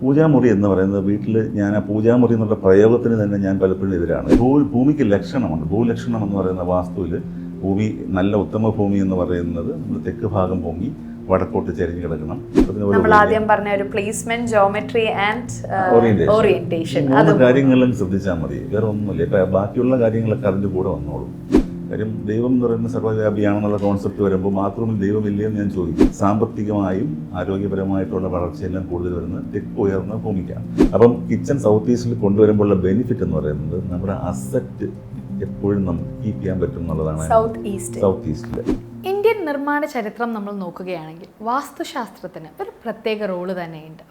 പൂജാമുറി എന്ന് പറയുന്നത് വീട്ടിൽ ഞാൻ ആ പൂജാമുറി എന്നുള്ള പ്രയോഗത്തിന് തന്നെ ഞാൻ പലപ്പോഴും എതിരാണ് ഭൂ ഭൂമിക്ക് ലക്ഷണമുണ്ട്. ഭൂലക്ഷണം എന്ന് പറയുന്ന വാസ്തുവിൽ ഭൂമി നല്ല ഉത്തമ ഭൂമി എന്ന് പറയുന്നത് നമ്മൾ തെക്ക് ഭാഗം പൊങ്ങി വടക്കോട്ട് ചെരിഞ്ഞു കിടക്കണം. നമ്മൾ ആദ്യം പറഞ്ഞ ഒരു പ്ലേസ്മെന്റ് ജോമെട്രി ആൻഡ് ഓറിയന്റേഷൻ മൂന്ന് കാര്യങ്ങളിലും ശ്രദ്ധിച്ചാൽ മതി. വേറെ ഒന്നുമില്ല. ഇപ്പൊ ബാക്കിയുള്ള കാര്യങ്ങളൊക്കെ അതിന്റെ കൂടെ വന്നോളും. കാര്യം ദൈവം എന്ന് പറയുന്ന സർവവ്യാപിയാണെന്നുള്ള കോൺസെപ്റ്റ് വരുമ്പോൾ മാത്രമേ ദൈവമില്ലേ എന്ന് ഞാൻ ചോദിക്കും. സാമ്പത്തികമായും ആരോഗ്യപരമായിട്ടുള്ള വളർച്ചയെല്ലാം കൂടുതൽ വരുന്നത് തെക്ക് ഉയർന്ന ഭൂമിക്കാണ്. അപ്പം കിച്ചൺ സൗത്ത് ഈസ്റ്റിൽ കൊണ്ടുവരുമ്പോഴുള്ള ബെനിഫിറ്റ് എന്ന് പറയുന്നത് നമ്മുടെ അസറ്റ് എപ്പോഴും നമുക്ക് കീപ്പ് ചെയ്യാൻ പറ്റും എന്നുള്ളതാണ് സൗത്ത് ഈസ്റ്റ് സൗത്ത് ഈസ്റ്റിൽ ഇന്ത്യൻ നിർമ്മാണ ചരിത്രം നമ്മൾ നോക്കുകയാണെങ്കിൽ വാസ്തുശാസ്ത്രത്തിന് ഒരു പ്രത്യേക റോൾ തന്നെയുണ്ട്.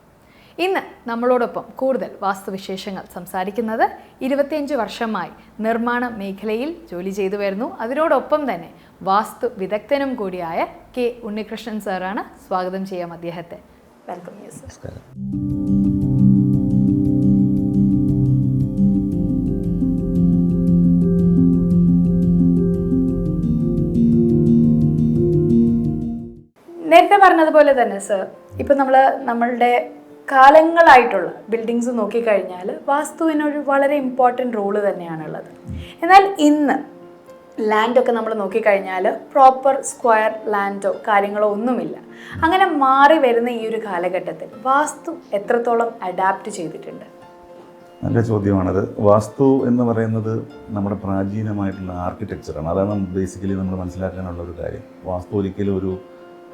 ഇന്ന് നമ്മളോടൊപ്പം കൂടുതൽ വാസ്തുവിശേഷങ്ങൾ സംസാരിക്കുന്നത് ഇരുപത്തിയഞ്ച് വർഷമായി നിർമ്മാണ മേഖലയിൽ ജോലി ചെയ്തു വരുന്നു. അതിനോടൊപ്പം തന്നെ വാസ്തു വിദഗ്ധനും കൂടിയായ കെ ഉണ്ണികൃഷ്ണൻ സാറാണ് സ്വാഗതം ചെയ്യാം അദ്ദേഹത്തെ. Welcome you sir. നമസ്കാരം. നേരത്തെ പറഞ്ഞതുപോലെ തന്നെ സർ ഇപ്പം നമ്മൾ നമ്മളുടെ കാലങ്ങളായിട്ടുള്ള ബിൽഡിങ്സ് നോക്കിക്കഴിഞ്ഞാൽ വാസ്തുവിനൊരു വളരെ ഇമ്പോർട്ടന്റ് റോൾ തന്നെയാണുള്ളത്. എന്നാൽ ഇന്ന് ലാൻഡൊക്കെ നമ്മൾ നോക്കിക്കഴിഞ്ഞാൽ പ്രോപ്പർ സ്ക്വയർ ലാൻഡോ കാര്യങ്ങളോ ഒന്നുമില്ല. അങ്ങനെ മാറി വരുന്ന ഈ ഒരു കാലഘട്ടത്തിൽ വാസ്തു എത്രത്തോളം അഡാപ്റ്റ് ചെയ്തിട്ടുണ്ട്? നല്ല ചോദ്യമാണത്. വാസ്തു എന്ന് പറയുന്നത് നമ്മുടെ പ്രാചീനമായിട്ടുള്ള ആർക്കിടെക്ചറാണ് അതാണ് ബേസിക്കലി നമ്മൾ മനസ്സിലാക്കാനുള്ള ഒരു കാര്യം. വാസ്തു ഒരിക്കലും ഒരു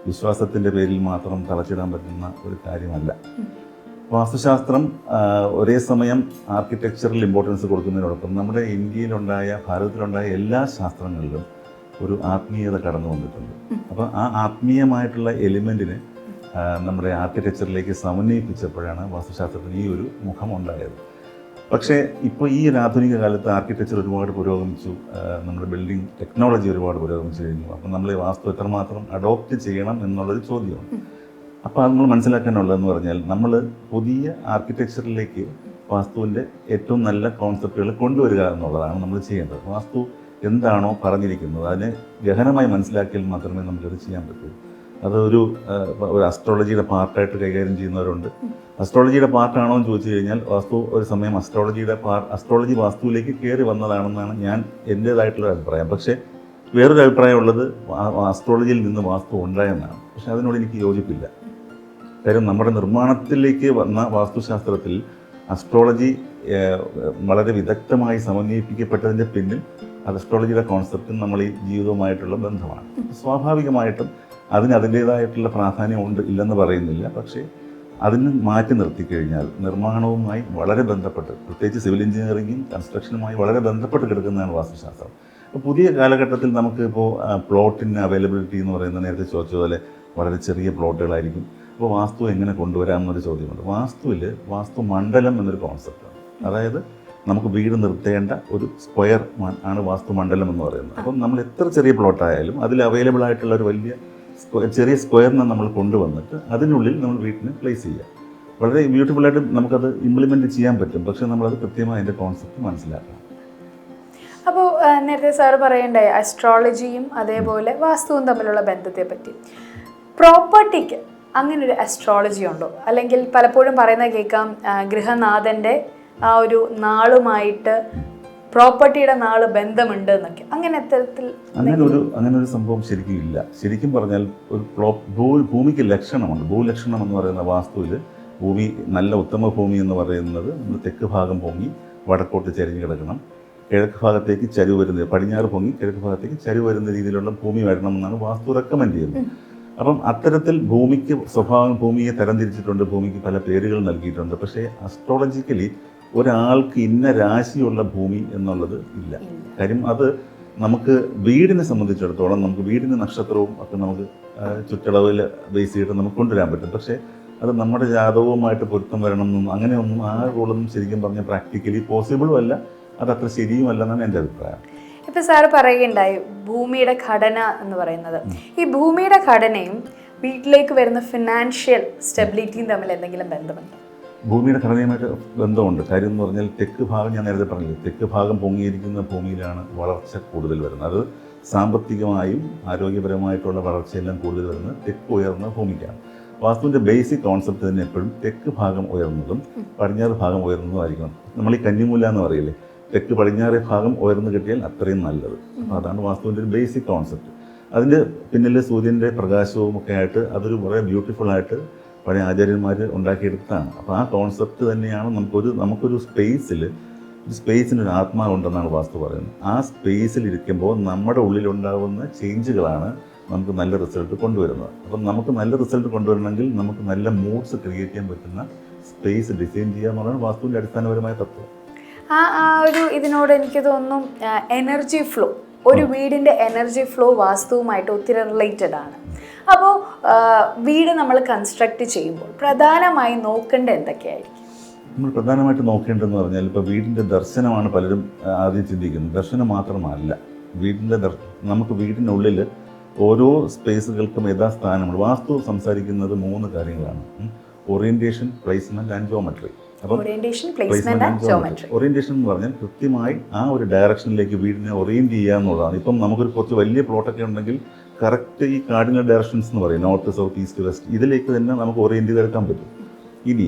വിശ്വാസത്തിന്റെ പേരിൽ മാത്രം തളച്ചിടാൻ പറ്റുന്ന ഒരു കാര്യമല്ല. വാസ്തുശാസ്ത്രം ഒരേ സമയം ആർക്കിടെക്ചറിൽ ഇമ്പോർട്ടൻസ് കൊടുക്കുന്നതിനോടൊപ്പം നമ്മുടെ ഇന്ത്യയിലുണ്ടായ ഭാരതത്തിലുണ്ടായ എല്ലാ ശാസ്ത്രങ്ങളിലും ഒരു ആത്മീയത കടന്നു വന്നിട്ടുണ്ട്. അപ്പോൾ ആ ആത്മീയമായിട്ടുള്ള എലിമെന്റിനെ നമ്മുടെ ആർക്കിടെക്ചറിലേക്ക് സമന്വയിപ്പിച്ചപ്പോഴാണ് വാസ്തുശാസ്ത്രത്തിന് ഈ ഒരു മുഖം ഉണ്ടായത് പക്ഷേ ഇപ്പോൾ ഈ ഒരു ആധുനിക കാലത്ത് ആർക്കിടെക്ചർ ഒരുപാട് പുരോഗമിച്ചു. നമ്മുടെ ബിൽഡിംഗ് ടെക്നോളജി ഒരുപാട് പുരോഗമിച്ചു കഴിഞ്ഞു. അപ്പം നമ്മൾ ഈ വാസ്തു എത്രമാത്രം അഡോപ്റ്റ് ചെയ്യണം എന്നുള്ളൊരു ചോദ്യമാണ്. അപ്പോൾ നമ്മൾ മനസ്സിലാക്കാനുള്ളതെന്ന് പറഞ്ഞാൽ നമ്മൾ പുതിയ ആർക്കിടെക്ചറിലേക്ക് വാസ്തുവിന്റെ ഏറ്റവും നല്ല കോൺസെപ്റ്റുകൾ കൊണ്ടുവരിക എന്നുള്ളതാണ് നമ്മൾ ചെയ്യേണ്ടത്. വാസ്തു എന്താണോ പറഞ്ഞിരിക്കുന്നത് അതിനെ ഗഹനമായി മനസ്സിലാക്കിയാൽ മാത്രമേ നമുക്കത് ചെയ്യാൻ പറ്റൂ. അതൊരു ഒരു അസ്ട്രോളജിയുടെ പാർട്ടായിട്ട് കൈകാര്യം ചെയ്യുന്നവരുണ്ട്. അസ്ട്രോളജിയുടെ പാർട്ടാണോ എന്ന് ചോദിച്ചു കഴിഞ്ഞാൽ വാസ്തു ഒരു സമയം അസ്ട്രോളജിയുടെ പാർ അസ്ട്രോളജി വാസ്തുവിലേക്ക് കയറി വന്നതാണെന്നാണ് ഞാൻ എന്റേതായിട്ടുള്ള അഭിപ്രായം. പക്ഷേ വേറൊരു അഭിപ്രായം ഉള്ളത് അസ്ട്രോളജിയിൽ നിന്ന് വാസ്തു ഉണ്ടായെന്നാണ്. പക്ഷെ അതിനോട് എനിക്ക് യോജിപ്പില്ല. കാര്യം നമ്മുടെ നിർമ്മാണത്തിലേക്ക് വന്ന വാസ്തുശാസ്ത്രത്തിൽ അസ്ട്രോളജി വളരെ വിദഗ്ധമായി സമന്വയിപ്പിക്കപ്പെട്ടതിന്റെ പിന്നിൽ അത് അസ്ട്രോളജിയുടെ കോൺസെപ്റ്റും നമ്മൾ ഈ ജീവിതവുമായിട്ടുള്ള ബന്ധമാണ്. സ്വാഭാവികമായിട്ടും അതിന് അതിന്റേതായിട്ടുള്ള പ്രാധാന്യം ഉണ്ട് ഇല്ലെന്ന് പറയുന്നില്ല. പക്ഷേ അതിന് മാറ്റി നിർത്തി കഴിഞ്ഞാൽ നിർമ്മാണവുമായി വളരെ ബന്ധപ്പെട്ട് പ്രത്യേകിച്ച് സിവിൽ എഞ്ചിനീയറിംഗും കൺസ്ട്രക്ഷനുമായി വളരെ ബന്ധപ്പെട്ട് കിടക്കുന്നതാണ് വാസ്തുശാസ്ത്രം. പുതിയ കാലഘട്ടത്തിൽ നമുക്ക് ഇപ്പോൾ പ്ലോട്ടിന് അവൈലബിലിറ്റി എന്ന് പറയുന്നത് നേരത്തെ ചോദിച്ചതുപോലെ വളരെ ചെറിയ പ്ലോട്ടുകളായിരിക്കും. അപ്പോൾ വാസ്തു എങ്ങനെ കൊണ്ടുവരാമെന്നൊരു ചോദ്യമുണ്ട്. വാസ്തുവിൽ വാസ്തു മണ്ഡലം എന്നൊരു കോൺസെപ്റ്റാണ് അതായത് നമുക്ക് വീട് നിർത്തേണ്ട ഒരു സ്ക്വയർ ആണ് വാസ്തു മണ്ഡലം എന്ന് പറയുന്നത്. അപ്പം നമ്മൾ എത്ര ചെറിയ പ്ലോട്ടായാലും അതിൽ അവൈലബിൾ ആയിട്ടുള്ള ഒരു വലിയ സ്ക്വയർ ചെറിയ സ്ക്വയറിനെ നമ്മൾ കൊണ്ടുവന്നിട്ട് അതിനുള്ളിൽ നമ്മൾ വീട്ടിന് പ്ലേസ് ചെയ്യുക. വളരെ ബ്യൂട്ടിഫുള്ളായിട്ട് നമുക്കത് ഇംപ്ലിമെന്റ് ചെയ്യാൻ പറ്റും. പക്ഷേ നമ്മളത് കൃത്യമായി അതിന്റെ കോൺസെപ്റ്റ് മനസ്സിലാക്കണം. അപ്പോൾ നേരത്തെ സാർ പറയണ്ടായി അസ്ട്രോളജിയും അതേപോലെ വാസ്തുവും തമ്മിലുള്ള ബന്ധത്തെ പറ്റി പ്രോപ്പർട്ടിക്ക് അങ്ങനെ ഒരു അസ്ട്രോളജി ഉണ്ടോ? അല്ലെങ്കിൽ പലപ്പോഴും പറയുന്നത് കേൾക്കാം ഗൃഹനാഥന്റെ ആ ഒരു നാളുമായിട്ട് പ്രോപ്പർട്ടിയുടെ നാൾ ബന്ധമുണ്ട് എന്നൊക്കെ. അങ്ങനെ അത്തരത്തിൽ അങ്ങനെ ഒരു അങ്ങനെ ഒരു സംഭവം ശരിക്കും ഇല്ല. ശരിക്കും പറഞ്ഞാൽ ഒരു ഭൂ ഭൂമിക്ക് ലക്ഷണമുണ്ട്. ഭൂലക്ഷണം എന്ന് പറയുന്ന വാസ്തുവിൽ ഭൂമി നല്ല ഉത്തമ ഭൂമി എന്ന് പറയുന്നത് നമ്മൾ തെക്ക് ഭാഗം പൊങ്ങി വടക്കോട്ട് ചരിഞ്ഞ് കിടക്കണം. കിഴക്ക് ഭാഗത്തേക്ക് ചരിവ് വരുന്നത് പടിഞ്ഞാറ് പൊങ്ങി കിഴക്ക് ഭാഗത്തേക്ക് ചരിവ് വരുന്ന രീതിയിലുള്ള ഭൂമി വരണം എന്നാണ് വാസ്തു റെക്കമെൻഡ് ചെയ്യുന്നത്. അപ്പം അത്തരത്തിൽ ഭൂമിക്ക് സ്വഭാവം ഭൂമിയെ തരംതിരിച്ചിട്ടുണ്ട് ഭൂമിക്ക് പല പേരുകൾ നൽകിയിട്ടുണ്ട്. പക്ഷേ അസ്ട്രോളജിക്കലി ഒരാൾക്ക് ഇന്ന രാശിയുള്ള ഭൂമി എന്നുള്ളത് ഇല്ല. കാര്യം അത് നമുക്ക് വീടിനെ സംബന്ധിച്ചിടത്തോളം നമുക്ക് വീടിന്റെ നക്ഷത്രവും ഒക്കെ നമുക്ക് ചുറ്റളവിൽ ബേസ് ചെയ്തിട്ട് നമുക്ക് കൊണ്ടുവരാൻ പറ്റും. പക്ഷേ അത് നമ്മുടെ ജാതകവുമായിട്ട് പൊരുത്തം വരണം എന്നും അങ്ങനെയൊന്നും ആ റോളൊന്നും ശരിക്കും പറഞ്ഞാൽ പ്രാക്ടിക്കലി പോസിബിളും അല്ല. അത് അത്ര ശരിയുമല്ലെന്നാണ് എന്റെ അഭിപ്രായം. ഇപ്പൊ സാറ് പറയുകയുണ്ടായി ഭൂമിയുടെ ഘടന എന്ന് പറയുന്നത്. ഈ ഭൂമിയുടെ ഘടനയും വീട്ടിലേക്ക് വരുന്ന ഫിനാൻഷ്യൽ സ്റ്റെബിലിറ്റിയും തമ്മിൽ എന്തെങ്കിലും ബന്ധമുണ്ടോ? ഭൂമിയുടെ ഘടനയുമായിട്ട് ബന്ധമുണ്ട്. കാര്യം എന്ന് പറഞ്ഞാൽ തെക്ക് ഭാഗം ഞാൻ നേരത്തെ പറഞ്ഞില്ലേ തെക്ക് ഭാഗം പൊങ്ങിയിരിക്കുന്ന ഭൂമിയിലാണ് വളർച്ച കൂടുതൽ വരുന്നത്. അത് സാമ്പത്തികമായും ആരോഗ്യപരമായിട്ടുള്ള വളർച്ചയെല്ലാം കൂടുതൽ വരുന്നത് തെക്ക് ഉയർന്ന ഭൂമിക്കാണ്. വാസ്തുവിന്റെ ബേസിക് കോൺസെപ്റ്റ് തന്നെ എപ്പോഴും തെക്ക് ഭാഗം ഉയർന്നതും പടിഞ്ഞാറ് ഭാഗം ഉയർന്നതും ആയിരിക്കണം നമ്മൾ ഈ കഞ്ഞിമൂല എന്ന് പറയില്ലേ തെക്ക് പടിഞ്ഞാറേ ഭാഗം ഉയർന്നു കിട്ടിയാൽ അത്രയും നല്ലത്. അപ്പോൾ അതാണ് വാസ്തുവിന്റെ ഒരു ബേസിക് കോൺസെപ്റ്റ് അതിന്റെ പിന്നിലെ സൂര്യന്റെ പ്രകാശവും ഒക്കെ ആയിട്ട് അതൊരു വളരെ ബ്യൂട്ടിഫുൾ ആയിട്ട് പഴയ ആചാര്യന്മാർ ഉണ്ടാക്കിയെടുത്തതാണ്. അപ്പോൾ ആ കോൺസെപ്റ്റ് തന്നെയാണ് നമുക്കൊരു നമുക്കൊരു സ്പേസിൽ ഒരു സ്പേസിനൊരു ആത്മാവുണ്ടെന്നാണ് വാസ്തു പറയുന്നത്. ആ സ്പേസിൽ ഇരിക്കുമ്പോൾ നമ്മുടെ ഉള്ളിലുണ്ടാകുന്ന ചേഞ്ചുകളാണ് നമുക്ക് നല്ല റിസൾട്ട് കൊണ്ടുവരുന്നത്. അപ്പം നമുക്ക് നല്ല റിസൾട്ട് കൊണ്ടുവരണമെങ്കിൽ നമുക്ക് നല്ല മൂഡ്സ് ക്രിയേറ്റ് ചെയ്യാൻ പറ്റുന്ന സ്പേസ് ഡിസൈൻ ചെയ്യുക എന്നുള്ളതാണ് വാസ്തുവിന്റെ അടിസ്ഥാനപരമായ തത്വം. ആ ആ ഒരു ഇതിനോട് എനിക്ക് തോന്നും എനർജി ഫ്ലോ ഒരു വീടിന്റെ എനർജി ഫ്ലോ വാസ്തുവുമായിട്ട് ഒത്തിരി റിലേറ്റഡ് ആണ്. അപ്പോൾ വീട് നമ്മൾ കൺസ്ട്രക്ട് ചെയ്യുമ്പോൾ പ്രധാനമായി നോക്കേണ്ട എന്തൊക്കെയായിരിക്കും? നമ്മൾ പ്രധാനമായിട്ട് നോക്കേണ്ടതെന്ന് പറഞ്ഞാൽ ഇപ്പോൾ വീടിന്റെ ദർശനമാണ് പലരും ആദ്യം ചിന്തിക്കുന്നത്. ദർശനം മാത്രമല്ല വീടിന്റെ ദർ നമുക്ക് വീടിനുള്ളിൽ ഓരോ സ്പേസുകൾക്കും യഥാസ്ഥാനമുണ്ട്. വാസ്തു സംസാരിക്കുന്നത് മൂന്ന് കാര്യങ്ങളാണ്. Orientation placement and geometry orientation placement and geometry orientation എന്ന് പറഞ്ഞാൽ കൃത്യമായി ആ ഒരു ഡയറക്ഷനിലേക്ക് വീടിനെ ഓറിയന്റ് ചെയ്യുക എന്നുള്ളതാണ്. ഇപ്പം നമുക്കൊരു കുറച്ച് വലിയ പ്ലോട്ടൊക്കെ ഉണ്ടെങ്കിൽ കറക്റ്റ് ഈ കാർഡിനൽ ഡയറക്ഷൻസ് എന്ന് പറയും നോർത്ത് സൗത്ത് ഈസ്റ്റ് വെസ്റ്റ് ഇതിലേക്ക് തന്നെ നമുക്ക് ഓറിയന്റ് ചെയ്തെടുക്കാൻ പറ്റും. ഇനി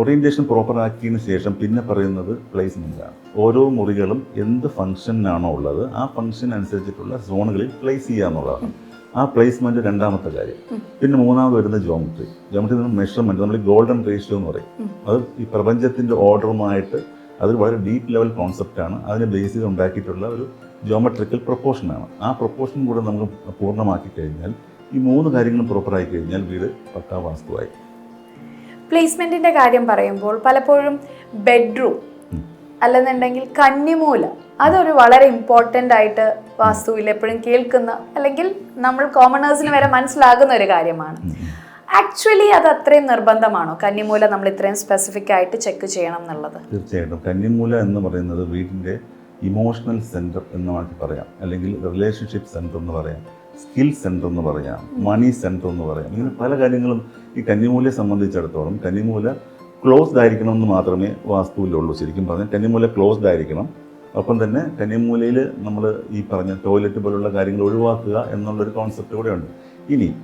ഓറിയന്റേഷൻ പ്രോപ്പർ ആക്കിയതിന് ശേഷം പിന്നെ പറയുന്നത് പ്ലേസ്മെന്റ് ആണ്. ഓരോ മുറികളും എന്ത് ഫംഗ്ഷനാണോ ഉള്ളത് ആ ഫംഗ്ഷൻ അനുസരിച്ചിട്ടുള്ള സോണുകളിൽ പ്ലേസ് ചെയ്യുക എന്നുള്ളതാണ്. ആ പ്ലേസ്മെന്റ് രണ്ടാമത്തെ കാര്യം. പിന്നെ മൂന്നാമത് വരുന്ന ജോമെട്രി ജോമെട്രി മെഷർമെന്റ് നമ്മൾ ഗോൾഡൻ റേഷ്യോ എന്ന് പറയും. അത് ഈ പ്രപഞ്ചത്തിന്റെ ഓർഡറുമായിട്ട് അത് വളരെ ഡീപ്പ് ലെവൽ കോൺസെപ്റ്റാണ് അതിനെ ബേസ് ചെയ്ത് ഉണ്ടാക്കിയിട്ടുള്ള ഒരു ജോമെട്രിക്കൽ പ്രൊപ്പോർഷനാണ് ആ പ്രൊപ്പോർഷൻ കൂടെ നമുക്ക് പൂർണമാക്കി കഴിഞ്ഞാൽ ഈ മൂന്ന് കാര്യങ്ങളും പ്രോപ്പറായി കഴിഞ്ഞാൽ വീട് പക്കാ വാസ്തുവായി. പ്ലേസ്മെന്റിന്റെ കാര്യം പറയുമ്പോൾ പലപ്പോഴും ബെഡ്റൂം അല്ലെന്നുണ്ടെങ്കിൽ കന്നിമൂല. അതൊരു വളരെ ഇമ്പോർട്ടന്റ് ആയിട്ട് വാസ്തുവിൽ എപ്പോഴും കേൾക്കുന്ന അല്ലെങ്കിൽ നമ്മൾ കോമണേഴ്സിന് വരെ മനസ്സിലാകുന്ന ഒരു കാര്യമാണ്. ആക്ച്വലി അത് അത്രയും നിർബന്ധമാണോ? കന്നിമൂല നമ്മൾ ഇത്രയും സ്പെസിഫിക് ആയിട്ട് ചെക്ക് ചെയ്യണം എന്നുള്ളത്? തീർച്ചയായിട്ടും. കന്നിമൂല എന്ന് പറയുന്നത് വീടിന്റെ ഇമോഷണൽ സെന്റർ എന്ന് വേണമെങ്കിൽ പറയാം. അല്ലെങ്കിൽ റിലേഷൻഷിപ്പ് സെന്റർ എന്ന് പറയാം. സ്കിൽ സെന്റർ എന്ന് പറയാം. മണി സെന്റർ എന്ന് പറയാം. ഇങ്ങനെ പല കാര്യങ്ങളും ഈ കന്നിമൂലയെ സംബന്ധിച്ചിടത്തോളം കന്നിമൂല ക്ലോസ്ഡ് ആയിരിക്കണം എന്ന് മാത്രമേ വാസ്തുവിലുള്ളൂ ശരിക്കും പറഞ്ഞാൽ കന്നിമൂല ക്ലോസ്ഡ് ആയിരിക്കണം. ഒപ്പം തന്നെ കന്നിമൂലയിൽ നമ്മൾ ഈ പറഞ്ഞ ടോയ്ലറ്റ് പോലുള്ള കാര്യങ്ങൾ ഒഴിവാക്കുക എന്നുള്ളൊരു കോൺസെപ്റ്റ് കൂടെ ഉണ്ട്. ഇനി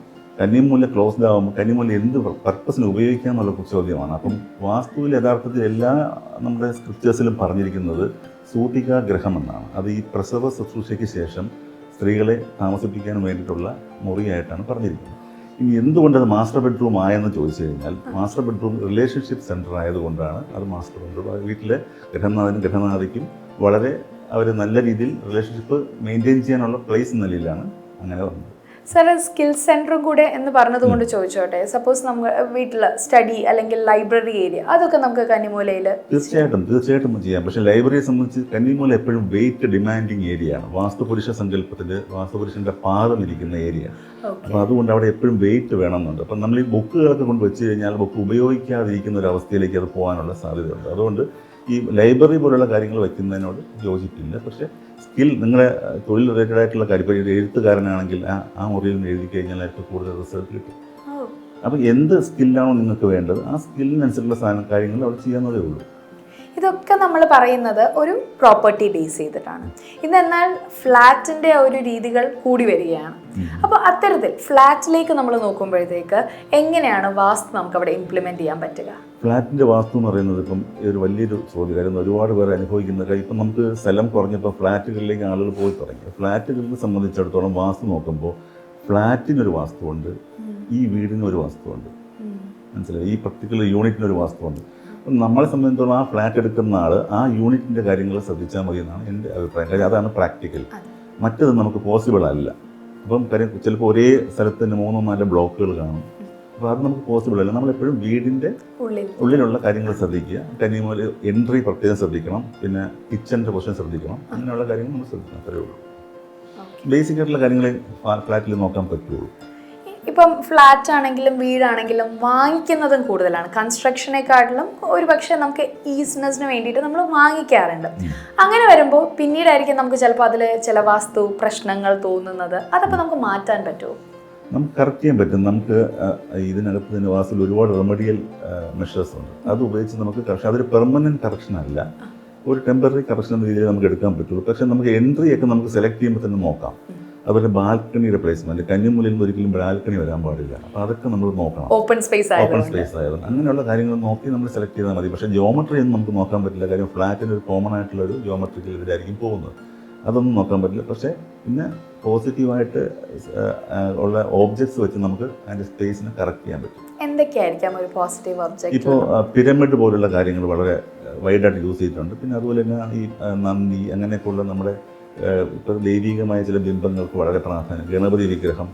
കന്നിമൂല ക്ലോസ്ഡ് ആകുമ്പോൾ കന്നിമൂല എന്ത് പർപ്പസിന് ഉപയോഗിക്കുക എന്നുള്ള ചോദ്യമാണ്. അപ്പം വാസ്തുവിൽ യഥാർത്ഥത്തിൽ എല്ലാ നമ്മുടെ സ്ക്രിപ്റ്റേഴ്സിലും പറഞ്ഞിരിക്കുന്നത് സൂതിക ഗ്രഹം എന്നാണ്. അത് ഈ പ്രസവ ശുശ്രൂഷയ്ക്ക് ശേഷം സ്ത്രീകളെ താമസിപ്പിക്കാൻ വേണ്ടിയിട്ടുള്ള മുറിയായിട്ടാണ് പറഞ്ഞിരിക്കുന്നത്. ഇനി എന്തുകൊണ്ട് അത് മാസ്റ്റർ ബെഡ്റൂം ആയെന്ന് ചോദിച്ചു കഴിഞ്ഞാൽ മാസ്റ്റർ ബെഡ്റൂം റിലേഷൻഷിപ്പ് സെന്റർ ആയതുകൊണ്ടാണ് അത് മാസ്റ്റർ ബെഡ്റൂം വീട്ടിലെ ഗൃഹനാഥനും ഗ്രഹനാഥിക്കും വളരെ അവർ നല്ല രീതിയിൽ റിലേഷൻഷിപ്പ് മെയിന്റെയിൻ ചെയ്യാനുള്ള പ്ലേസ് എന്ന നിലയിലാണ് അങ്ങനെ വന്നത്. സാർ സ്കിൽ സെന്ററും കൂടെ എന്ന് പറഞ്ഞതുകൊണ്ട് ചോദിച്ചോട്ടെ. സപ്പോസ് നമ്മൾ വീട്ടിൽ സ്റ്റഡി അല്ലെങ്കിൽ ലൈബ്രറി ഏരിയ അതൊക്കെ നമുക്ക് കന്നിമൂലയിൽ തീർച്ചയായിട്ടും തീർച്ചയായിട്ടും ചെയ്യാം. പക്ഷേ ലൈബ്രറിയെ സംബന്ധിച്ച് കന്നിമൂല എപ്പോഴും വെയിറ്റ് ഡിമാൻഡിങ് ഏരിയ ആണ്. വാസ്തുപുരുഷ സങ്കല്പത്തിൽ വാസ്തുപുരുഷന്റെ പാദം ഇരിക്കുന്ന ഏരിയ അപ്പോൾ അതുകൊണ്ട് അവിടെ എപ്പോഴും വെയിറ്റ് വേണമെന്നുണ്ട്. അപ്പം നമ്മൾ ഈ ബുക്കുകളൊക്കെ കൊണ്ട് വെച്ച് കഴിഞ്ഞാൽ ബുക്ക് ഉപയോഗിക്കാതിരിക്കുന്ന ഒരു അവസ്ഥയിലേക്ക് അത് പോകാനുള്ള സാധ്യതയുണ്ട്. അതുകൊണ്ട് ഈ ലൈബ്രറി പോലുള്ള കാര്യങ്ങൾ വയ്ക്കുന്നതിനോട് യോജിപ്പില്ല. പക്ഷേ സ്കിൽ നിങ്ങളുടെ തൊഴിൽ റിലേറ്റഡ് ആയിട്ടുള്ള കാര്യം ഇപ്പോൾ എഴുത്തുകാരനാണെങ്കിൽ ആ ആ മുറിയിൽ നിന്ന് എഴുതി കഴിഞ്ഞാൽ അവർക്ക് കൂടുതൽ റിസൾട്ട് കിട്ടും. അപ്പോൾ എന്ത് സ്കില്ലാണോ നിങ്ങൾക്ക് വേണ്ടത് ആ സ്കില്ലിനനുസരിച്ചുള്ള സാധനം കാര്യങ്ങൾ അവിടെ ചെയ്യാവുന്നതേ ഉള്ളൂ. ഇതൊക്കെ നമ്മൾ പറയുന്നത് ഒരു പ്രോപ്പർട്ടി ബേസ് ചെയ്തിട്ടാണ്. ഇന്നെന്നാൽ ഫ്ലാറ്റിന്റെ ഒരു രീതികൾ കൂടി വരികയാണ്. അപ്പോൾ അത്തരത്തിൽ ഫ്ലാറ്റിലേക്ക് നമ്മൾ നോക്കുമ്പോഴത്തേക്ക് എങ്ങനെയാണ് വാസ്തു നമുക്ക് അവിടെ ഇംപ്ലിമെന്റ് ചെയ്യാൻ പറ്റുക? ഫ്ലാറ്റിന്റെ വാസ്തു എന്ന് പറയുന്നത് ഇപ്പം ഒരു വലിയൊരു ചോദ്യം. കാര്യം ഒരുപാട് പേർ അനുഭവിക്കുന്ന കാര്യം ഇപ്പം നമുക്ക് സ്ഥലം കുറഞ്ഞപ്പോൾ ഫ്ലാറ്റുകളിലേക്ക് ആളുകൾ പോയി തുടങ്ങി. ഫ്ലാറ്റുകളെ സംബന്ധിച്ചിടത്തോളം വാസ്തു നോക്കുമ്പോൾ ഫ്ലാറ്റിനൊരു വാസ്തുവുണ്ട് ഈ വീടിനൊരു വാസ്തുവുണ്ട്. മനസ്സിലായി? ഈ പർട്ടിക്കുലർ യൂണിറ്റിനൊരു വാസ്തുവുണ്ട്. നമ്മളെ സംബന്ധിച്ചിടത്തോളം ആ ഫ്ലാറ്റ് എടുക്കുന്ന ആൾ ആ യൂണിറ്റിന്റെ കാര്യങ്ങൾ ശ്രദ്ധിച്ചാൽ മതി എന്നാണ് എന്റെ അഭിപ്രായം. കാര്യം അതാണ് പ്രാക്ടിക്കൽ. മറ്റത് നമുക്ക് പോസിബിൾ അല്ല. അപ്പം കാര്യം ചിലപ്പോൾ ഒരേ സ്ഥലത്ത് തന്നെ മൂന്നോ നാല് ബ്ലോക്കുകൾ കാണും. അപ്പോൾ അത് നമുക്ക് പോസിബിൾ അല്ല. നമ്മളെപ്പോഴും വീടിന്റെ ഉള്ളിലുള്ള കാര്യങ്ങൾ ശ്രദ്ധിക്കുക. കന്നിമൂല എൻട്രി പ്രത്യേകം ശ്രദ്ധിക്കണം. പിന്നെ കിച്ചന്റെ പൊസിഷൻ ശ്രദ്ധിക്കണം. അങ്ങനെയുള്ള കാര്യങ്ങൾ നമ്മൾ ശ്രദ്ധിക്കണം. അത്രയേ ഉള്ളൂ. ബേസിക് ആയിട്ടുള്ള കാര്യങ്ങളെ ഫ്ലാറ്റിൽ നോക്കാൻ പറ്റുള്ളൂ. ഇപ്പം ഫ്ലാറ്റ് ആണെങ്കിലും വീടാണെങ്കിലും വാങ്ങിക്കുന്നതും കൂടുതലാണ്. കൺസ്ട്രക്ഷനെക്കാട്ടിലും ഒരു പക്ഷേ നമുക്ക് ഈസിനെസ്സിന് വേണ്ടിയിട്ട് നമ്മൾ വാങ്ങിക്കാറുണ്ട്. അങ്ങനെ വരുമ്പോൾ പിന്നീടായിരിക്കും നമുക്ക് ചിലപ്പോൾ അതിൽ ചില വാസ്തു പ്രശ്നങ്ങൾ തോന്നുന്നത്. അതപ്പോൾ നമുക്ക് മാറ്റാൻ പറ്റുമോ? നമുക്ക് കറക്റ്റ് ചെയ്യാൻ പറ്റും. നമുക്ക് ഇതിനകത്ത് തന്നെ വാസ്തുവിൽ ഒരുപാട് റെമഡിയൽ മെഷേഴ്സ് ഉണ്ട്. അത് ഉപയോഗിച്ച് നമുക്ക് കറക്ഷൻ അതൊരു പെർമനന്റ് കറക്ഷൻ അല്ല. ഒരു ടെമ്പററി കറക്ഷൻ എന്ന രീതിയിൽ നമുക്ക് എടുക്കാൻ പറ്റുള്ളൂ. പക്ഷേ നമുക്ക് എൻട്രി ഒക്കെ നമുക്ക് സെലക്ട് ചെയ്യുമ്പോൾ തന്നെ നോക്കാം. അതുപോലെ ബാൽക്കണി റിപ്ലേസ്മെന്റ് കഞ്ഞിമുലിൽ നിന്ന് ഒരിക്കലും ബാൽക്കണി വരാൻ പാടില്ല. അപ്പോൾ അതൊക്കെ നമ്മൾ നോക്കണം. ഓപ്പൺ സ്പേസ് ഓപ്പൺ സ്പേസ് ആയത് അങ്ങനെയുള്ള കാര്യങ്ങൾ നോക്കി നമ്മൾ സെലക്ട് ചെയ്താൽ മതി. പക്ഷേ ജോമെട്രി ഒന്നും നമുക്ക് നോക്കാൻ പറ്റില്ല. കാര്യം ഫ്ലാറ്റിന് ഒരു കോമൺ ആയിട്ടുള്ള ഒരു ജോമെട്രിക്കൽ ഇതിലായിരിക്കും പോകുന്നത്. അതൊന്നും നോക്കാൻ പറ്റില്ല. പക്ഷേ പിന്നെ പോസിറ്റീവായിട്ട് ഉള്ള ഓബ്ജക്ട്സ് വെച്ച് നമുക്ക് അതിന്റെ സ്പേസിനെ കറക്റ്റ് ചെയ്യാൻ പറ്റും. എന്തൊക്കെയായിരിക്കാം ഒരു പോസിറ്റീവ് ഒബ്ജക്റ്റ് ഇപ്പോൾ പിരമിഡ് പോലുള്ള കാര്യങ്ങൾ വളരെ വൈഡായിട്ട് യൂസ് ചെയ്തിട്ടുണ്ട്. പിന്നെ അതുപോലെ തന്നെ ഈ നന്ദി അങ്ങനെയൊക്കെയുള്ള നമ്മുടെ ദൈവികമായ ചില ബിംബങ്ങൾക്ക് വളരെ പ്രാധാന്യം. ഗണപതി വിഗ്രഹം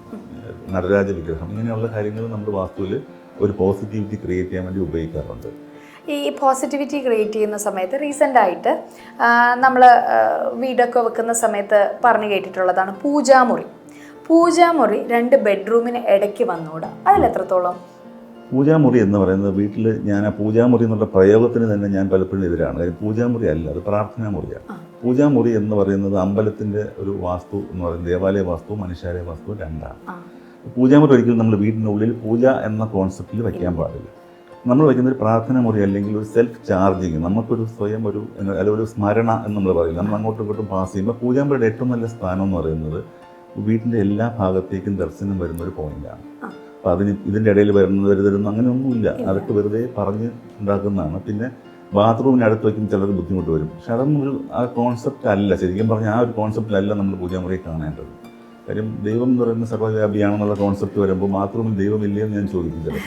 നടരാജ വിഗ്രഹം ഇങ്ങനെയുള്ള കാര്യങ്ങൾ നമ്മുടെ വാസ്തുവിൽ ഒരു പോസിറ്റിവിറ്റി ക്രിയേറ്റ് ചെയ്യാൻ വേണ്ടി ഉപയോഗിക്കാറുണ്ട്. ഈ പോസിറ്റിവിറ്റി ക്രിയേറ്റ് ചെയ്യുന്ന സമയത്ത് റീസെന്റായിട്ട് നമ്മൾ വീടൊക്കെ വെക്കുന്ന സമയത്ത് പറഞ്ഞു കേട്ടിട്ടുള്ളതാണ് പൂജാമുറി. പൂജാമുറി രണ്ട് ബെഡ്റൂമിന് ഇടയ്ക്ക് വന്നുകൂടാ അതിലെത്രത്തോളം? പൂജാമുറി എന്ന് പറയുന്നത് വീട്ടിൽ ഞാൻ ആ പൂജാമുറി എന്നുള്ള പ്രയോഗത്തിന് തന്നെ ഞാൻ പലപ്പോഴും എതിരാണ്. കാര്യം പൂജാമുറി അല്ല അത് പ്രാർത്ഥനാ മുറിയാണ്. പൂജാമുറി എന്ന് പറയുന്നത് അമ്പലത്തിന്റെ ഒരു വാസ്തു എന്ന് പറയുന്നത് ദേവാലയ വാസ്തു മനുഷ്യാലയ വാസ്തു രണ്ടാണ്. പൂജാമുറി ഒരിക്കലും നമ്മൾ വീടിന്റെ ഉള്ളിൽ പൂജ എന്ന കോൺസെപ്റ്റിൽ വയ്ക്കാൻ പാടില്ല. നമ്മൾ വയ്ക്കുന്ന ഒരു പ്രാർത്ഥന മുറി അല്ലെങ്കിൽ ഒരു സെൽഫ് ചാർജിങ് നമുക്കൊരു സ്വയം ഒരു അല്ലെങ്കിൽ ഒരു സ്മരണ എന്ന് നമ്മൾ പറയും നമ്മൾ അങ്ങോട്ടും ഇങ്ങോട്ടും പാസ് ചെയ്യുമ്പോൾ പൂജാമുറിയുടെ ഏറ്റവും നല്ല സ്ഥാനം എന്ന് പറയുന്നത് വീട്ടിന്റെ എല്ലാ ഭാഗത്തേക്കും ദർശനം വരുന്ന ഒരു പോയിന്റാണ്. അപ്പോൾ അതിന് ഇതിന്റെ ഇടയിൽ വരുന്നത് വരുതരുന്നു അങ്ങനെയൊന്നുമില്ല. അതൊക്കെ വെറുതെ പറഞ്ഞ് ഉണ്ടാക്കുന്നതാണ്. പിന്നെ ബാത്റൂമിന് അടുത്ത് വയ്ക്കും ചിലർക്ക് ബുദ്ധിമുട്ട് വരും. പക്ഷെ അതൊന്നും ഒരു ആ കോൺസെപ്റ്റ് അല്ല. ശരിക്കും പറഞ്ഞാൽ ആ ഒരു കോൺസെപ്റ്റിലല്ല നമ്മൾ പൂജാമുറിയെ കാണേണ്ടത്. കാര്യം ദൈവം എന്ന് പറയുന്ന സർവവ്യാപിയാണെന്നുള്ള കോൺസെപ്റ്റ് വരുമ്പോൾ ബാത്റൂമിൽ ദൈവമില്ലേ എന്ന് ഞാൻ ചോദിക്കുന്നത്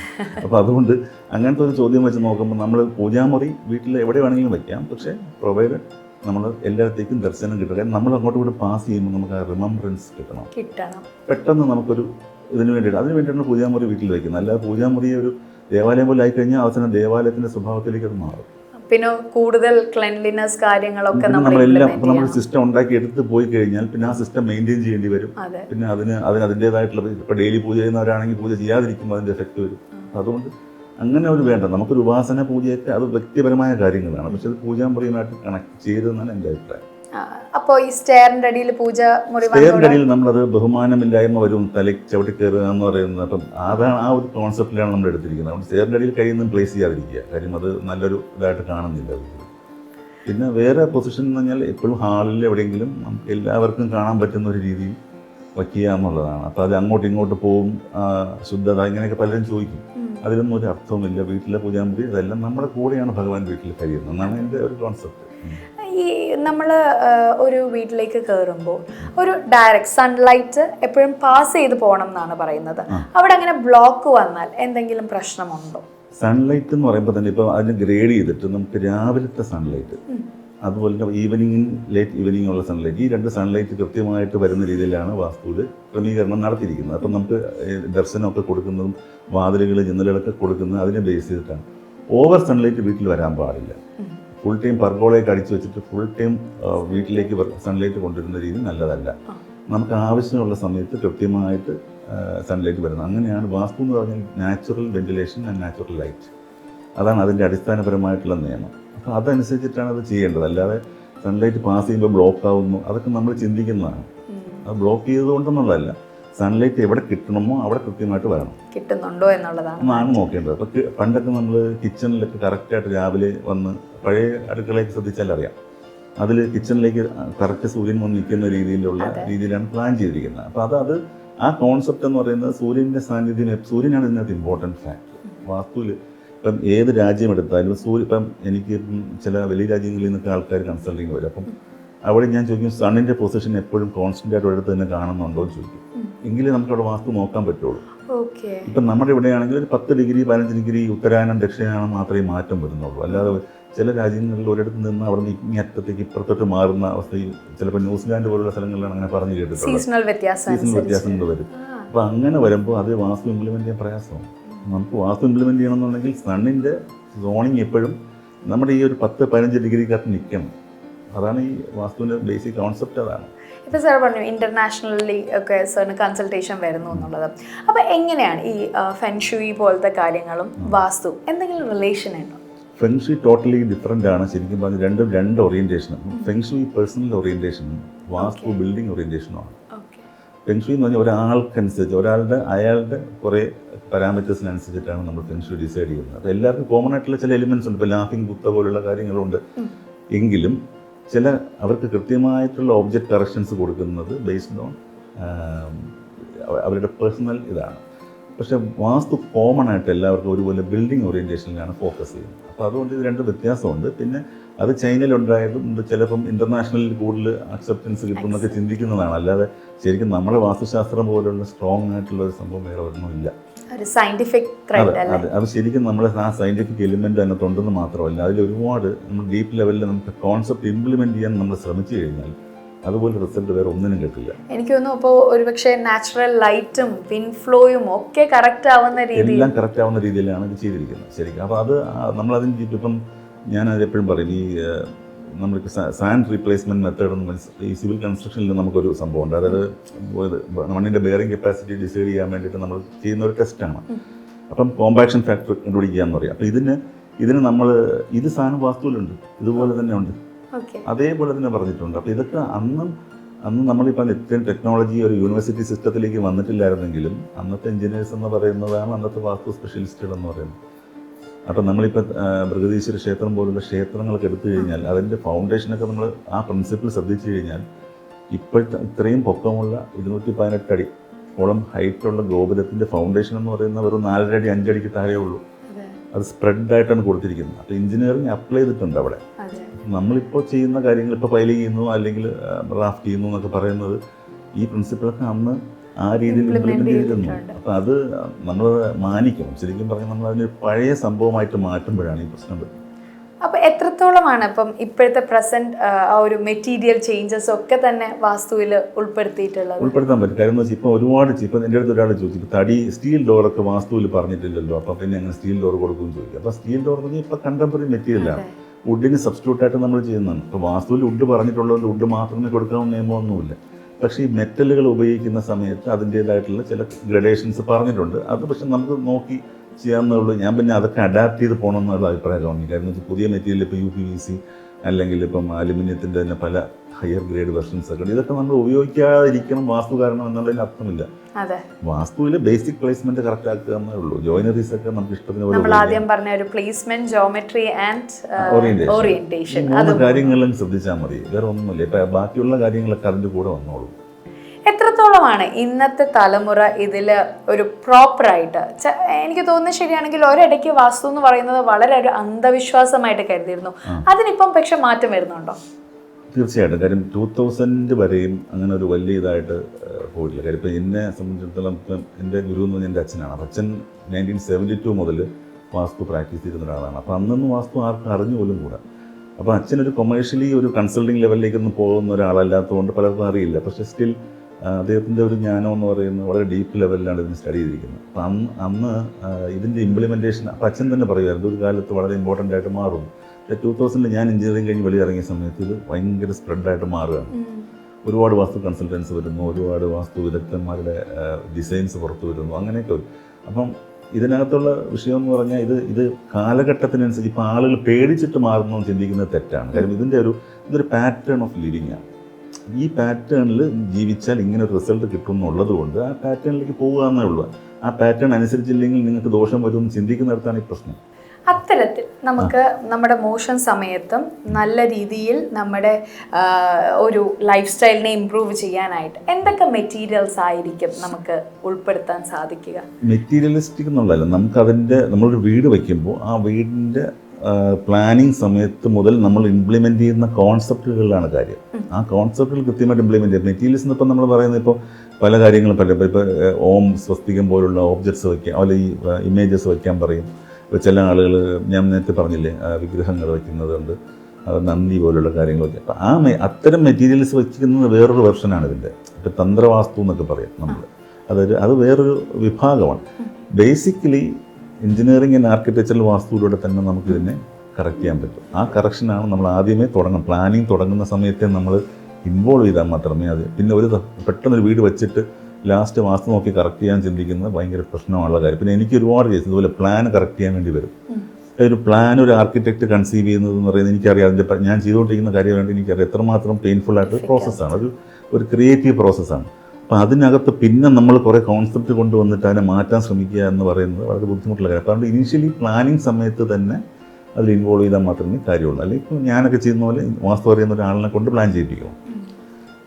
അപ്പോൾ അതുകൊണ്ട് അങ്ങനത്തെ ഒരു ചോദ്യം വെച്ച് നോക്കുമ്പോൾ നമ്മൾ പൂജാമുറി വീട്ടിൽ എവിടെ വേണമെങ്കിലും വയ്ക്കാം പക്ഷേ പ്രൊവൈഡ് നമ്മൾ എല്ലായിടത്തേക്കും ദർശനം കിട്ടുക നമ്മൾ അങ്ങോട്ടും കൂടെ പാസ് ചെയ്യുമ്പോൾ നമുക്ക് ആ റിമംബറൻസ് കിട്ടണം. കിട്ടണം. പെട്ടെന്ന് നമുക്കൊരു ഇതിന് വേണ്ടിയിട്ട്. അതിന് വേണ്ടിയിട്ടാണ് പൂജാമുറി വീട്ടിൽ വയ്ക്കുന്നത് അല്ലാതെ പൂജാമുറിയെ ഒരു ദേവാലയം പോലെ ആയിക്കഴിഞ്ഞാൽ അവസാനം ദേവാലയത്തിന്റെ സ്വഭാവത്തിലേക്ക് അത് മാറും. പിന്നെ കൂടുതൽ ക്ലെൻലിനെസ് കാര്യങ്ങളൊക്കെ നമ്മളെല്ലാം ഇപ്പം നമ്മൾ സിസ്റ്റം ഉണ്ടാക്കി എടുത്ത് പോയി കഴിഞ്ഞാൽ പിന്നെ ആ സിസ്റ്റം മെയിന്റെയിൻ ചെയ്യേണ്ടി വരും. പിന്നെ അതിന് അതിന് അതിന്റെതായിട്ടുള്ള ഇപ്പോൾ ഡെയിലി പൂജ ചെയ്യുന്നവരാണെങ്കിൽ പൂജ ചെയ്യാതിരിക്കുമ്പോൾ അതിന്റെ എഫക്റ്റ് വരും. അതുകൊണ്ട് അങ്ങനെ ഒരു വേണ്ട. നമുക്കൊരു ഉപാസന പൂജയൊക്കെ അത് വ്യക്തിപരമായ കാര്യങ്ങളാണ്. പക്ഷെ അത് പൂജാമ്പറിയുമായിട്ട് കണക്ട് ചെയ്തതെന്നാണ് എന്റെ അഭിപ്രായം. അപ്പോൾ ഈ സ്റ്റെയറിന്റെ അടിയിൽ പൂജ മുറി അടിയിൽ നമ്മളത് ബഹുമാനമില്ലായ്മ വരും തലയ്ക്ക് ചവിട്ടി കയറുക എന്ന് പറയുന്നത് അപ്പം അതാണ് ആ ഒരു കോൺസെപ്റ്റിലാണ് നമ്മൾ എടുത്തിരിക്കുന്നത്. അതുകൊണ്ട് സ്റ്റെയറിന്റെ അടിയിൽ കഴിയുന്നതും പ്ലേസ് ചെയ്യാതിരിക്കുക. കാര്യം അത് നല്ലൊരു ഇതായിട്ട് കാണുന്നില്ല അത്. പിന്നെ വേറെ പൊസിഷൻ എന്ന് പറഞ്ഞാൽ എപ്പോഴും ഹാളിൽ എവിടെയെങ്കിലും നമുക്ക് എല്ലാവർക്കും കാണാൻ പറ്റുന്ന ഒരു രീതിയിൽ വയ്ക്കുക എന്നുള്ളതാണ്. അപ്പോൾ അത് അങ്ങോട്ടും ഇങ്ങോട്ട് പോവും ശുദ്ധത ഇങ്ങനെയൊക്കെ പലരും ചോദിക്കും. അതിലൊന്നും ഒരു അർത്ഥവുമില്ല. വീട്ടിലെ പൂജാമുറി ഇതെല്ലാം നമ്മുടെ കൂടെയാണ് ഭഗവാൻ വീട്ടിൽ കഴിയുന്നത്. എന്നാണ് എന്റെ ഒരു കോൺസെപ്റ്റ് ഈ നമ്മൾ ഒരു വീട്ടിലേക്ക് കയറുമ്പോൾ ഒരു ഡയറക്റ്റ് സൺലൈറ്റ് എപ്പോഴും പാസ് ചെയ്ത് പോകണം എന്നാണ് പറയുന്നത്. അവിടെ അങ്ങനെ ബ്ലോക്ക് വന്നാൽ എന്തെങ്കിലും പ്രശ്നമുണ്ടോ? സൺലൈറ്റ് എന്ന് പറയുമ്പോൾ തന്നെ ഇപ്പോൾ അതിന് ഗ്രേഡ് ചെയ്തിട്ട് നമുക്ക് രാവിലത്തെ സൺലൈറ്റ് അതുപോലെ തന്നെ ഈവനിങ് ലേറ്റ് ഈവനിങ് ഉള്ള സൺലൈറ്റ് ഈ രണ്ട് സൺലൈറ്റ് കൃത്യമായിട്ട് വരുന്ന രീതിയിലാണ് വാസ്തുവിൽ ക്രമീകരണം നടത്തിയിരിക്കുന്നത്. അപ്പം നമുക്ക് ദർശനമൊക്കെ കൊടുക്കുന്നതും വാതിലുകൾ ജനലുകളൊക്കെ കൊടുക്കുന്നത് അതിനെ ബേസ് ചെയ്തിട്ടാണ്. ഓവർ സൺലൈറ്റ് വീട്ടിൽ വരാൻ പാടില്ല. ഫുൾ ടൈം പെർഗോളായിട്ട് അടിച്ചു വെച്ചിട്ട് ഫുൾ ടൈം വീട്ടിലേക്ക് സൺലൈറ്റ് കൊണ്ടുവരുന്ന രീതി നല്ലതല്ല. നമുക്ക് ആവശ്യമുള്ള സമയത്ത് കൃത്യമായിട്ട് സൺലൈറ്റ് വരുന്നത്. അങ്ങനെയാണ് വാസ്തു എന്ന് പറഞ്ഞാൽ natural ventilation and natural light അതാണ് അതിന്റെ അടിസ്ഥാനപരമായിട്ടുള്ള നിയമം. അപ്പോൾ അതനുസരിച്ചിട്ടാണ് അത് ചെയ്യേണ്ടത്. അല്ലാതെ സൺലൈറ്റ് പാസ് ചെയ്യുമ്പോൾ ബ്ലോക്ക് ആവുന്നു. അതൊക്കെ നമ്മൾ ചിന്തിക്കുന്നതാണ്. അത് ബ്ലോക്ക് ചെയ്തുകൊണ്ടെന്നുള്ളതല്ല സൺലൈറ്റ് എവിടെ കിട്ടണമോ അവിടെ കൃത്യമായിട്ട് വരണം. കിട്ടുന്നുണ്ടോ എന്നുള്ളതാണ്. എന്നാണ് നോക്കേണ്ടത്. അപ്പോൾ പണ്ടൊക്കെ നമ്മൾ കിച്ചണിലൊക്കെ കറക്റ്റായിട്ട് രാവിലെ വന്ന് പഴയ അടുക്കളയൊക്കെ ശ്രദ്ധിച്ചാൽ അറിയാം. അതിൽ കിച്ചണിലേക്ക് കറക്റ്റ് സൂര്യൻ വന്ന് നിൽക്കുന്ന രീതിയിലുള്ള രീതിയിലാണ് പ്ലാൻ ചെയ്തിരിക്കുന്നത്. അപ്പോൾ അത് അത് ആ കോൺസെപ്റ്റ് എന്ന് പറയുന്നത് സൂര്യന്റെ സാന്നിധ്യം സൂര്യനാണ് ഇതിനകത്ത് ഇമ്പോർട്ടന്റ് ഫാക്ടർ വാസ്തുവിൽ ഇപ്പം ഏത് രാജ്യം എടുത്താലും സൂര്യ ഇപ്പം എനിക്ക് ചില വലിയ രാജ്യങ്ങളിൽ നിന്നൊക്കെ ആൾക്കാർ കൺസൾട്ടിങ് വരും. അപ്പം അവിടെ ഞാൻ ചോദിക്കും സണ്ണിന്റെ പൊസിഷൻ എപ്പോഴും കോൺസ്റ്റന്റ് ആയിട്ട് ഒരിടത്ത് തന്നെ കാണുന്നുണ്ടോ? എന്ന് ചോദിക്കും. എങ്കിലേ നമുക്ക് അവിടെ വാസ്തു നോക്കാൻ പറ്റുള്ളൂ. ഇപ്പം നമ്മുടെ ഇവിടെയാണെങ്കിൽ ഒരു പത്ത് ഡിഗ്രി പതിനഞ്ച് ഡിഗ്രി ഉത്തരായനം ദക്ഷിണായനം മാത്രമേ മാറ്റം വരുന്നുള്ളൂ. അല്ലാതെ ചില രാജ്യങ്ങളിൽ ഒരിടത്ത് നിന്ന് അവിടെ നിന്ന് ഇങ്ങനെ അറ്റത്തേക്ക് ഇപ്പുറത്തോട്ട് മാറുന്ന അവസ്ഥയിൽ ചിലപ്പോൾ ന്യൂസിലാൻഡ് പോലുള്ള സ്ഥലങ്ങളിലാണ് അങ്ങനെ പറഞ്ഞു കേട്ടിട്ടുള്ളത്. സീസണൽ. വ്യത്യാസങ്ങൾ വരും. അപ്പോൾ അങ്ങനെ വരുമ്പോൾ അത് വാസ്തു ഇംപ്ലിമെന്റ് ചെയ്യാൻ പ്രയാസമാണ്. നമുക്ക് വാസ്തു ഇംപ്ലിമെന്റ് ചെയ്യണമെന്നുണ്ടെങ്കിൽ സണ്ണിന്റെ സോണിങ് എപ്പോഴും നമ്മുടെ ഈ ഒരു പത്ത് പതിനഞ്ച് ഡിഗ്രിക്കകത്ത് നിൽക്കണം. അതാണ് ഈ വാസ്തുവിന്റെ ബേസിക് കോൺസെപ്റ്റ് അതാണ്. ഇപ്പം സാർ പറഞ്ഞു ഇന്റർനാഷണലി ഒക്കെ സാറിന് കൺസൾട്ടേഷൻ വരുന്നു എന്നുള്ളത്. അപ്പോൾ എങ്ങനെയാണ് ഈ ഫെൻഷുയി പോലത്തെ കാര്യങ്ങളും വാസ്തു എന്തെങ്കിലും റിലേഷൻ ഉണ്ടോ? ഫെൻഷുയി ടോട്ടലി ഡിഫറെന്റ് ആണ്. ശരിക്കും പറഞ്ഞാൽ രണ്ടും രണ്ട് ഓറിയന്റേഷനും ഫെൻഷുയി പേഴ്സണൽ ഓറിയന്റേഷനും വാസ്തു ബിൽഡിംഗ് ഓറിയന്റേഷനുമാണ് ആണ്. ഫെൻഷുയി എന്ന് പറഞ്ഞാൽ ഒരാൾക്കനുസരിച്ച് ഒരാളുടെ അയാളുടെ കുറേ പാരാമീറ്റേഴ്സിനനുസരിച്ചിട്ടാണ് നമ്മൾ ഫെൻഷുയി ഡിസൈഡ് ചെയ്യുന്നത്. അപ്പോൾ എല്ലാവർക്കും കോമൺ ആയിട്ടുള്ള ചില എലിമെന്റ്സ് ഉണ്ട്. ഇപ്പോൾ ലാഫിംഗ് ബുത്ത പോലുള്ള കാര്യങ്ങളുണ്ട്. എങ്കിലും ചില അവർക്ക് കൃത്യമായിട്ടുള്ള ഓബ്ജക്റ്റ് കറക്ഷൻസ് കൊടുക്കുന്നത് ബേസ്ഡ് ഓൺ അവരുടെ പേഴ്സണൽ ഇതാണ്. പക്ഷേ വാസ്തു കോമൺ ആയിട്ട് എല്ലാവർക്കും ഒരുപോലെ ബിൽഡിംഗ് ഓറിയന്റേഷനിലാണ് ഫോക്കസ് ചെയ്യുന്നത്. അപ്പോൾ അതുകൊണ്ട് ഇത് രണ്ട് വ്യത്യാസമുണ്ട്. പിന്നെ അത് ചൈനയിൽ ഉണ്ടായതും ഇത് ചിലപ്പം ഇന്റർനാഷണലിൽ കൂടുതൽ അക്സെപ്റ്റൻസ് കിട്ടുമെന്നൊക്കെ ചിന്തിക്കുന്നതാണ്. അല്ലാതെ ശരിക്കും നമ്മുടെ വാസ്തുശാസ്ത്രം പോലുള്ള സ്ട്രോങ് ആയിട്ടുള്ള ഒരു സംഭവം വേറെ ഒന്നുമില്ല. ഒരു സയന്റിഫിക് അതെ അതെ. അത് ശരിക്കും നമ്മൾ ആ സയന്റിഫിക് എലിമെന്റ് അതിനകത്തുണ്ടെന്ന് മാത്രമല്ല അതിൽ ഒരുപാട് നമ്മൾ ഡീപ്പ് ലെവലിൽ നമുക്ക് കോൺസെപ്റ്റ് ഇംപ്ലിമെന്റ് ചെയ്യാൻ നമ്മൾ ശ്രമിച്ചു കഴിഞ്ഞാൽ അതുപോലെ റിസൾട്ട് വേറെ ഒന്നിനും കിട്ടില്ല. എനിക്ക് തോന്നുന്നു ഇപ്പോൾ ഒരുപക്ഷെ നാച്ചുറൽ ലൈറ്റും വിൻഡ് ഫ്ലോയും ഒക്കെ കറക്റ്റ് ആവുന്ന രീതിയിൽ എല്ലാം കറക്റ്റ് ആവുന്ന രീതിയിലാണ് ഇത് ചെയ്തിരിക്കുന്നത്. ശരിക്കും. അപ്പോൾ അത് നമ്മൾ ചുറ്റും ഇപ്പം ഞാൻ എപ്പോഴും പറയും ഈ നമ്മൾക്ക് സാൻഡ് റീപ്ലേസ്മെന്റ് മെത്തേഡ് എന്ന് ഈ സിവിൽ കൺസ്ട്രക്ഷനിൽ നമുക്കൊരു സംഭവമുണ്ട്. അതായത് മണ്ണിന്റെ മണ്ണിന്റെ ബെയറിംഗ് കപ്പാസിറ്റി ഡിസൈഡ് ചെയ്യാൻ വേണ്ടിയിട്ട് നമ്മൾ ചെയ്യുന്ന ഒരു ടെസ്റ്റാണ് അപ്പം കോമ്പാക്ഷൻ ഫാക്ടർ കണ്ടുപിടിക്കുക എന്ന് പറയും. അപ്പം ഇതിന് ഇതിന് നമ്മൾ ഇത് സാധനം വാസ്തുവിലുണ്ട് ഇതുപോലെ തന്നെ ഉണ്ട് അതേപോലെ തന്നെ പറഞ്ഞിട്ടുണ്ട്. അപ്പം ഇതൊക്കെ അന്നും അന്ന് നമ്മളിപ്പോൾ ഇത്രയും ടെക്നോളജി ഒരു യൂണിവേഴ്സിറ്റി സിസ്റ്റത്തിലേക്ക് വന്നിട്ടില്ലായിരുന്നെങ്കിലും അന്നത്തെ എഞ്ചിനീയേഴ്സ് എന്ന് പറയുന്നതാണ് അന്നത്തെ വാസ്തു സ്പെഷ്യലിസ്റ്റുകൾ എന്ന് പറയുന്നത്. അപ്പം നമ്മളിപ്പോൾ ബൃഹദീശ്വര ക്ഷേത്രം പോലുള്ള ക്ഷേത്രങ്ങളൊക്കെ എടുത്തു കഴിഞ്ഞാൽ അതിന്റെ ഫൗണ്ടേഷനൊക്കെ നമ്മൾ ആ പ്രിൻസിപ്പിൾ ശ്രദ്ധിച്ചു കഴിഞ്ഞാൽ ഇപ്പോഴത്തെ ഇത്രയും പൊക്കമുള്ള ഇരുന്നൂറ്റി പതിനെട്ടടി ഓളം ഹൈറ്റുള്ള ഗോപുരത്തിന്റെ ഫൗണ്ടേഷൻ എന്ന് പറയുന്ന ഒരു നാലര അടി അഞ്ചടിക്ക് താഴെ ഉള്ളൂ. അതെ. അത് സ്പ്രെഡായിട്ടാണ് കൊടുത്തിരിക്കുന്നത്. അപ്പോൾ എഞ്ചിനീയറിംഗ് അപ്ലൈ ചെയ്തിട്ടുണ്ട് അവിടെ. നമ്മളിപ്പോൾ ചെയ്യുന്ന കാര്യങ്ങൾ ഇപ്പോൾ പൈലിംഗ് ചെയ്യുന്നു അല്ലെങ്കിൽ റാഫ്റ്റ് ചെയ്യുന്നു എന്നൊക്കെ പറയുന്നത് ഈ പ്രിൻസിപ്പിളൊക്കെ അന്ന് ആ രീതിയിൽ ഇംപ്ലിമെന്റ് ചെയ്തിരുന്നു ചെയ്തിട്ടുണ്ട്. അപ്പം അത് നമ്മൾ മാനിക്കണം. ശരിക്കും പറഞ്ഞാൽ നമ്മൾ അതിന് പഴയ സംഭവമായിട്ട് മാറ്റുമ്പോഴാണ് ഈ പ്രശ്നം വരുന്നത്. അപ്പൊ എത്രത്തോളമാണ് ഇപ്പം ഇപ്പോഴത്തെ പ്രസന്റ് ആ ഒരു മെറ്റീരിയൽ ചേഞ്ചസ് ഒക്കെ തന്നെ വാസ്തുവിൽ ഉൾപ്പെടുത്തിയിട്ടുള്ളത്? ഉൾപ്പെടുത്താൻ പറ്റും. കാര്യം എന്ന് വെച്ചാൽ ഇപ്പോൾ ഒരുപാട് ഇപ്പം എന്റെ അടുത്ത് ഒരാൾ ചോദിച്ചു ഇപ്പൊ തടി സ്റ്റീൽ ഡോറൊക്കെ വാസ്തുവിൽ പറഞ്ഞിട്ടില്ലല്ലോ അപ്പോൾ പിന്നെ അങ്ങനെ സ്റ്റീൽ ഡോർ കൊടുക്കും ചോദിക്കും. അപ്പോൾ സ്റ്റീൽ ഡോർ എന്ന് പറഞ്ഞാൽ ഇപ്പോൾ കണ്ടംപററി മെറ്റീരിയലാണ് വുഡിന് സബ്സ്റ്റിറ്റ്യൂട്ട് ആയിട്ട് നമ്മൾ ചെയ്യുന്നതാണ്. ഇപ്പോൾ വാസ്തുവിൽ വുഡ് പറഞ്ഞിട്ടുള്ളതുകൊണ്ട് വുഡ് മാത്രമേ കൊടുക്കാവുന്ന നിയമമൊന്നുമില്ല. പക്ഷേ ഈ മെറ്റലുകൾ ഉപയോഗിക്കുന്ന സമയത്ത് അതിന്റേതായിട്ടുള്ള ചില ഗ്രഡേഷൻസ് പറഞ്ഞിട്ടുണ്ട്. അത് പക്ഷെ നമുക്ക് നോക്കി ചെയ്യാമെന്നുള്ളൂ ഞാൻ പിന്നെ അതൊക്കെ അഡാപ്റ്റ് ചെയ്ത് പോകണം എന്നുള്ള അഭിപ്രായമാണ് കാരണം പുതിയ മെറ്റീരിയൽ ഇപ്പോൾ യു പി വി സി അല്ലെങ്കിൽ ഇപ്പം അലുമിനിയത്തിന്റെ തന്നെ പല ഹയർ ഗ്രേഡ് വെർഷൻസ് ഒക്കെ ഇതൊക്കെ നമ്മൾ ഉപയോഗിക്കാതിരിക്കണം വാസ്തു കാരണം എന്നുള്ളതിന് അർത്ഥമില്ല. അതെ. വാസ്തുവിൽ ബേസിക് പ്ലേസ്മെന്റ് കറക്റ്റ് ആക്കുക എന്നേ ഉള്ളൂ. ജോയിനറീസ് ഒക്കെ നമുക്ക് ഇഷ്ടത്തിന് നമ്മൾ ആദ്യം പറഞ്ഞ ഒരു പ്ലേസ്മെന്റ് ജോമെട്രി ആൻഡ് ഓറിയന്റേഷൻ മൂന്ന് കാര്യങ്ങളിലും ശ്രദ്ധിച്ചാൽ മതി. വേറെ ഒന്നുമില്ല. ഇപ്പൊ ബാക്കിയുള്ള കാര്യങ്ങളൊക്കെ അതിന്റെ കൂടെ വന്നോളൂ. എത്രത്തോളമാണ് ഇന്നത്തെ തലമുറ ഇതിൽ ഒരു പ്രോപ്പറായിട്ട് എനിക്ക് തോന്നുന്നത് ശരിയാണെങ്കിൽ ഒരിടയ്ക്ക് വാസ്തു എന്ന് പറയുന്നത് വളരെ ഒരു അന്ധവിശ്വാസമായിട്ട് കരുതിയിരുന്നു. അതിനിപ്പം പക്ഷെ മാറ്റം വരുന്നുണ്ടോ? തീർച്ചയായിട്ടും. കാര്യം ടൂ തൗസൻഡ് വരെയും അങ്ങനെ ഒരു വലിയ ഇതായിട്ട് പോയിട്ടില്ല. കാര്യം ഇപ്പം എന്നെ സംബന്ധിച്ചിടത്തോളം ഇപ്പം എന്റെ ഗുരു എന്ന് പറഞ്ഞാൽ എന്റെ അച്ഛനാണ്. അപ്പം അച്ഛൻ നയന്റീൻ സെവന്റി ടു മുതൽ വാസ്തു പ്രാക്ടീസ് ചെയ്യുന്ന ഒരാളാണ്. അപ്പം അന്നൊന്നും വാസ്തു ആർക്കും അറിഞ്ഞു പോലും കൂടാ. അപ്പോൾ അച്ഛനൊരു കൊമേഴ്ഷ്യലി ഒരു കൺസൾട്ടിങ് ലെവലിലേക്കൊന്നും പോകുന്ന ഒരാളല്ലാത്തതുകൊണ്ട് പലർക്കും അറിയില്ല. പക്ഷേ സ്റ്റിൽ അദ്ദേഹത്തിന്റെ ഒരു ജ്ഞാനം എന്ന് പറയുന്നത് വളരെ ഡീപ്പ് ലെവലിലാണ് ഇതിന് സ്റ്റഡി ചെയ്തിരിക്കുന്നത്. അപ്പം അന്ന് അന്ന് ഇതിന്റെ ഇംപ്ലിമെന്റേഷൻ അപ്പം അച്ഛൻ തന്നെ പറയുമായിരുന്നു ഒരു കാലത്ത് വളരെ ഇമ്പോർട്ടന്റ് ആയിട്ട് മാറും. ടൂ തൗസൻഡിൽ ഞാൻ എഞ്ചിനീയറിംഗ് കഴിഞ്ഞ് വെളിയിറങ്ങിയ സമയത്ത് ഇത് ഭയങ്കര സ്പ്രെഡായിട്ട് മാറുകയാണ്. ഒരുപാട് വാസ്തു കൺസൾട്ടൻസ് വരുന്നു ഒരുപാട് വാസ്തു വിദഗ്ധന്മാരുടെ ഡിസൈൻസ് പുറത്തു വരുന്നു അങ്ങനെയൊക്കെ വരും. അപ്പം ഇതിനകത്തുള്ള വിഷയം എന്ന് പറഞ്ഞാൽ ഇത് ഇത് കാലഘട്ടത്തിനനുസരിച്ച് ഇപ്പോൾ ആളുകൾ പേടിച്ചിട്ട് മാറുന്നു ചിന്തിക്കുന്നത് തെറ്റാണ്. കാരണം ഇതിന്റെ ഒരു ഇതൊരു പാറ്റേൺ ഓഫ് ലിവിങ് ആണ്. ഈ പാറ്റേണിൽ ജീവിച്ചാൽ ഇങ്ങനെ ഒരു റിസൾട്ട് കിട്ടും എന്നുള്ളത് കൊണ്ട് ആ പാറ്റേണിലേക്ക് പോകുക എന്നേ ഉള്ളൂ. ആ പാറ്റേൺ അനുസരിച്ചില്ലെങ്കിൽ നിങ്ങൾക്ക് ദോഷം വരും എന്ന് ചിന്തിക്കുന്നിടത്താണ് ഈ പ്രശ്നം. അത്തരത്തിൽ നമുക്ക് നമ്മുടെ മോഷൻ സമയത്തും നല്ല രീതിയിൽ നമ്മുടെ ഒരു ലൈഫ് സ്റ്റൈലിനെ ഇമ്പ്രൂവ് ചെയ്യാനായിട്ട് എന്തൊക്കെ മെറ്റീരിയൽസ് ആയിരിക്കും നമുക്ക് ഉൾപ്പെടുത്താൻ സാധിക്കുക? മെറ്റീരിയലിസ്റ്റിക് എന്നുള്ളതല്ല നമുക്ക് അതിന്റെ നമ്മളൊരു വീട് വയ്ക്കുമ്പോൾ ആ വീടിന്റെ പ്ലാനിങ് സമയത്ത് മുതൽ നമ്മൾ ഇംപ്ലിമെന്റ് ചെയ്യുന്ന കോൺസെപ്റ്റുകളിലാണ് കാര്യം. ആ കോൺസെപ്റ്റുകൾ കൃത്യമായിട്ട് ഇംപ്ലിമെന്റ് ചെയ്യും മെറ്റീരിയൽസ് ഇപ്പം നമ്മൾ പറയുന്നത് ഇപ്പോൾ പല കാര്യങ്ങളും പറ്റും ഇപ്പോൾ ഓം സ്വസ്തികം പോലുള്ള ഓബ്ജക്ട്സ് വയ്ക്കാം അല്ലെങ്കിൽ ഇമേജസ് വയ്ക്കാൻ പറയും. ഇപ്പോൾ ചില ആളുകൾ ഞാൻ നേരത്തെ പറഞ്ഞില്ലേ വിഗ്രഹങ്ങൾ വയ്ക്കുന്നതുണ്ട് നന്ദി പോലുള്ള കാര്യങ്ങളൊക്കെ. അപ്പോൾ ആ അത്തരം മെറ്റീരിയൽസ് വയ്ക്കുന്നത് വേറൊരു വെർഷനാണ് ഇതിന്റെ ഇപ്പോൾ തന്ത്രവാസ്തു എന്നൊക്കെ പറയാം നമ്മൾ അതൊരു അത് വേറൊരു വിഭാഗമാണ്. ബേസിക്കലി എഞ്ചിനീയറിംഗ് ആൻഡ് ആർക്കിടെക്ചറൽ വാസ്തുവിലൂടെ തന്നെ നമുക്ക് ഇതിനെ കറക്റ്റ് ചെയ്യാൻ പറ്റും. ആ കറക്ഷനാണ് നമ്മൾ ആദ്യമേ തുടങ്ങണം. പ്ലാനിങ് തുടങ്ങുന്ന സമയത്തെ നമ്മൾ ഇൻവോൾവ് ചെയ്താൽ മാത്രമേ അത് പിന്നെ ഒരു പെട്ടെന്നൊരു വീട് വെച്ചിട്ട് ലാസ്റ്റ് മാസം നോക്കി കറക്റ്റ് ചെയ്യാൻ ചിന്തിക്കുന്നത് ഭയങ്കര പ്രശ്നമുള്ള കാര്യം. പിന്നെ എനിക്ക് ഒരുപാട് കേസ് ഇതുപോലെ പ്ലാൻ കറക്റ്റ് ചെയ്യാൻ വേണ്ടി വരും. ഒരു പ്ലാൻ ഒരു ആർക്കിടെക്ട് കൺസീവ് ചെയ്യുന്നത് എന്ന് പറയുന്നത് എനിക്കറിയാം. അതിന്റെ ഞാൻ ചെയ്തുകൊണ്ടിരിക്കുന്ന കാര്യം വേണ്ടി എനിക്കറിയാം. എത്രമാത്രം പെയിൻഫുൾ ആയിട്ട് പ്രോസസ്സാണ് ഒരു ഒരു ക്രിയേറ്റീവ് പ്രോസസ്സാണ് അപ്പോൾ അതിനകത്ത് പിന്നെ നമ്മൾ കുറേ കോൺസെപ്റ്റ് കൊണ്ടുവന്നിട്ട് അതിനെ മാറ്റാൻ ശ്രമിക്കുക എന്ന് പറയുന്നത് വളരെ ബുദ്ധിമുട്ടുള്ള കാര്യം. അപ്പോൾ അതുകൊണ്ട് ഇനീഷ്യലി പ്ലാനിങ് സമയത്ത് തന്നെ അതിൽ ഇൻവോൾവ് ചെയ്താൽ മാത്രമേ കാര്യമുള്ളൂ. അല്ലെങ്കിൽ ഇപ്പോൾ ഞാനൊക്കെ ചെയ്യുന്ന പോലെ വാസ്തു അറിയുന്ന ഒരാളിനെ കൊണ്ട് പ്ലാൻ ചെയ്യിപ്പിക്കും.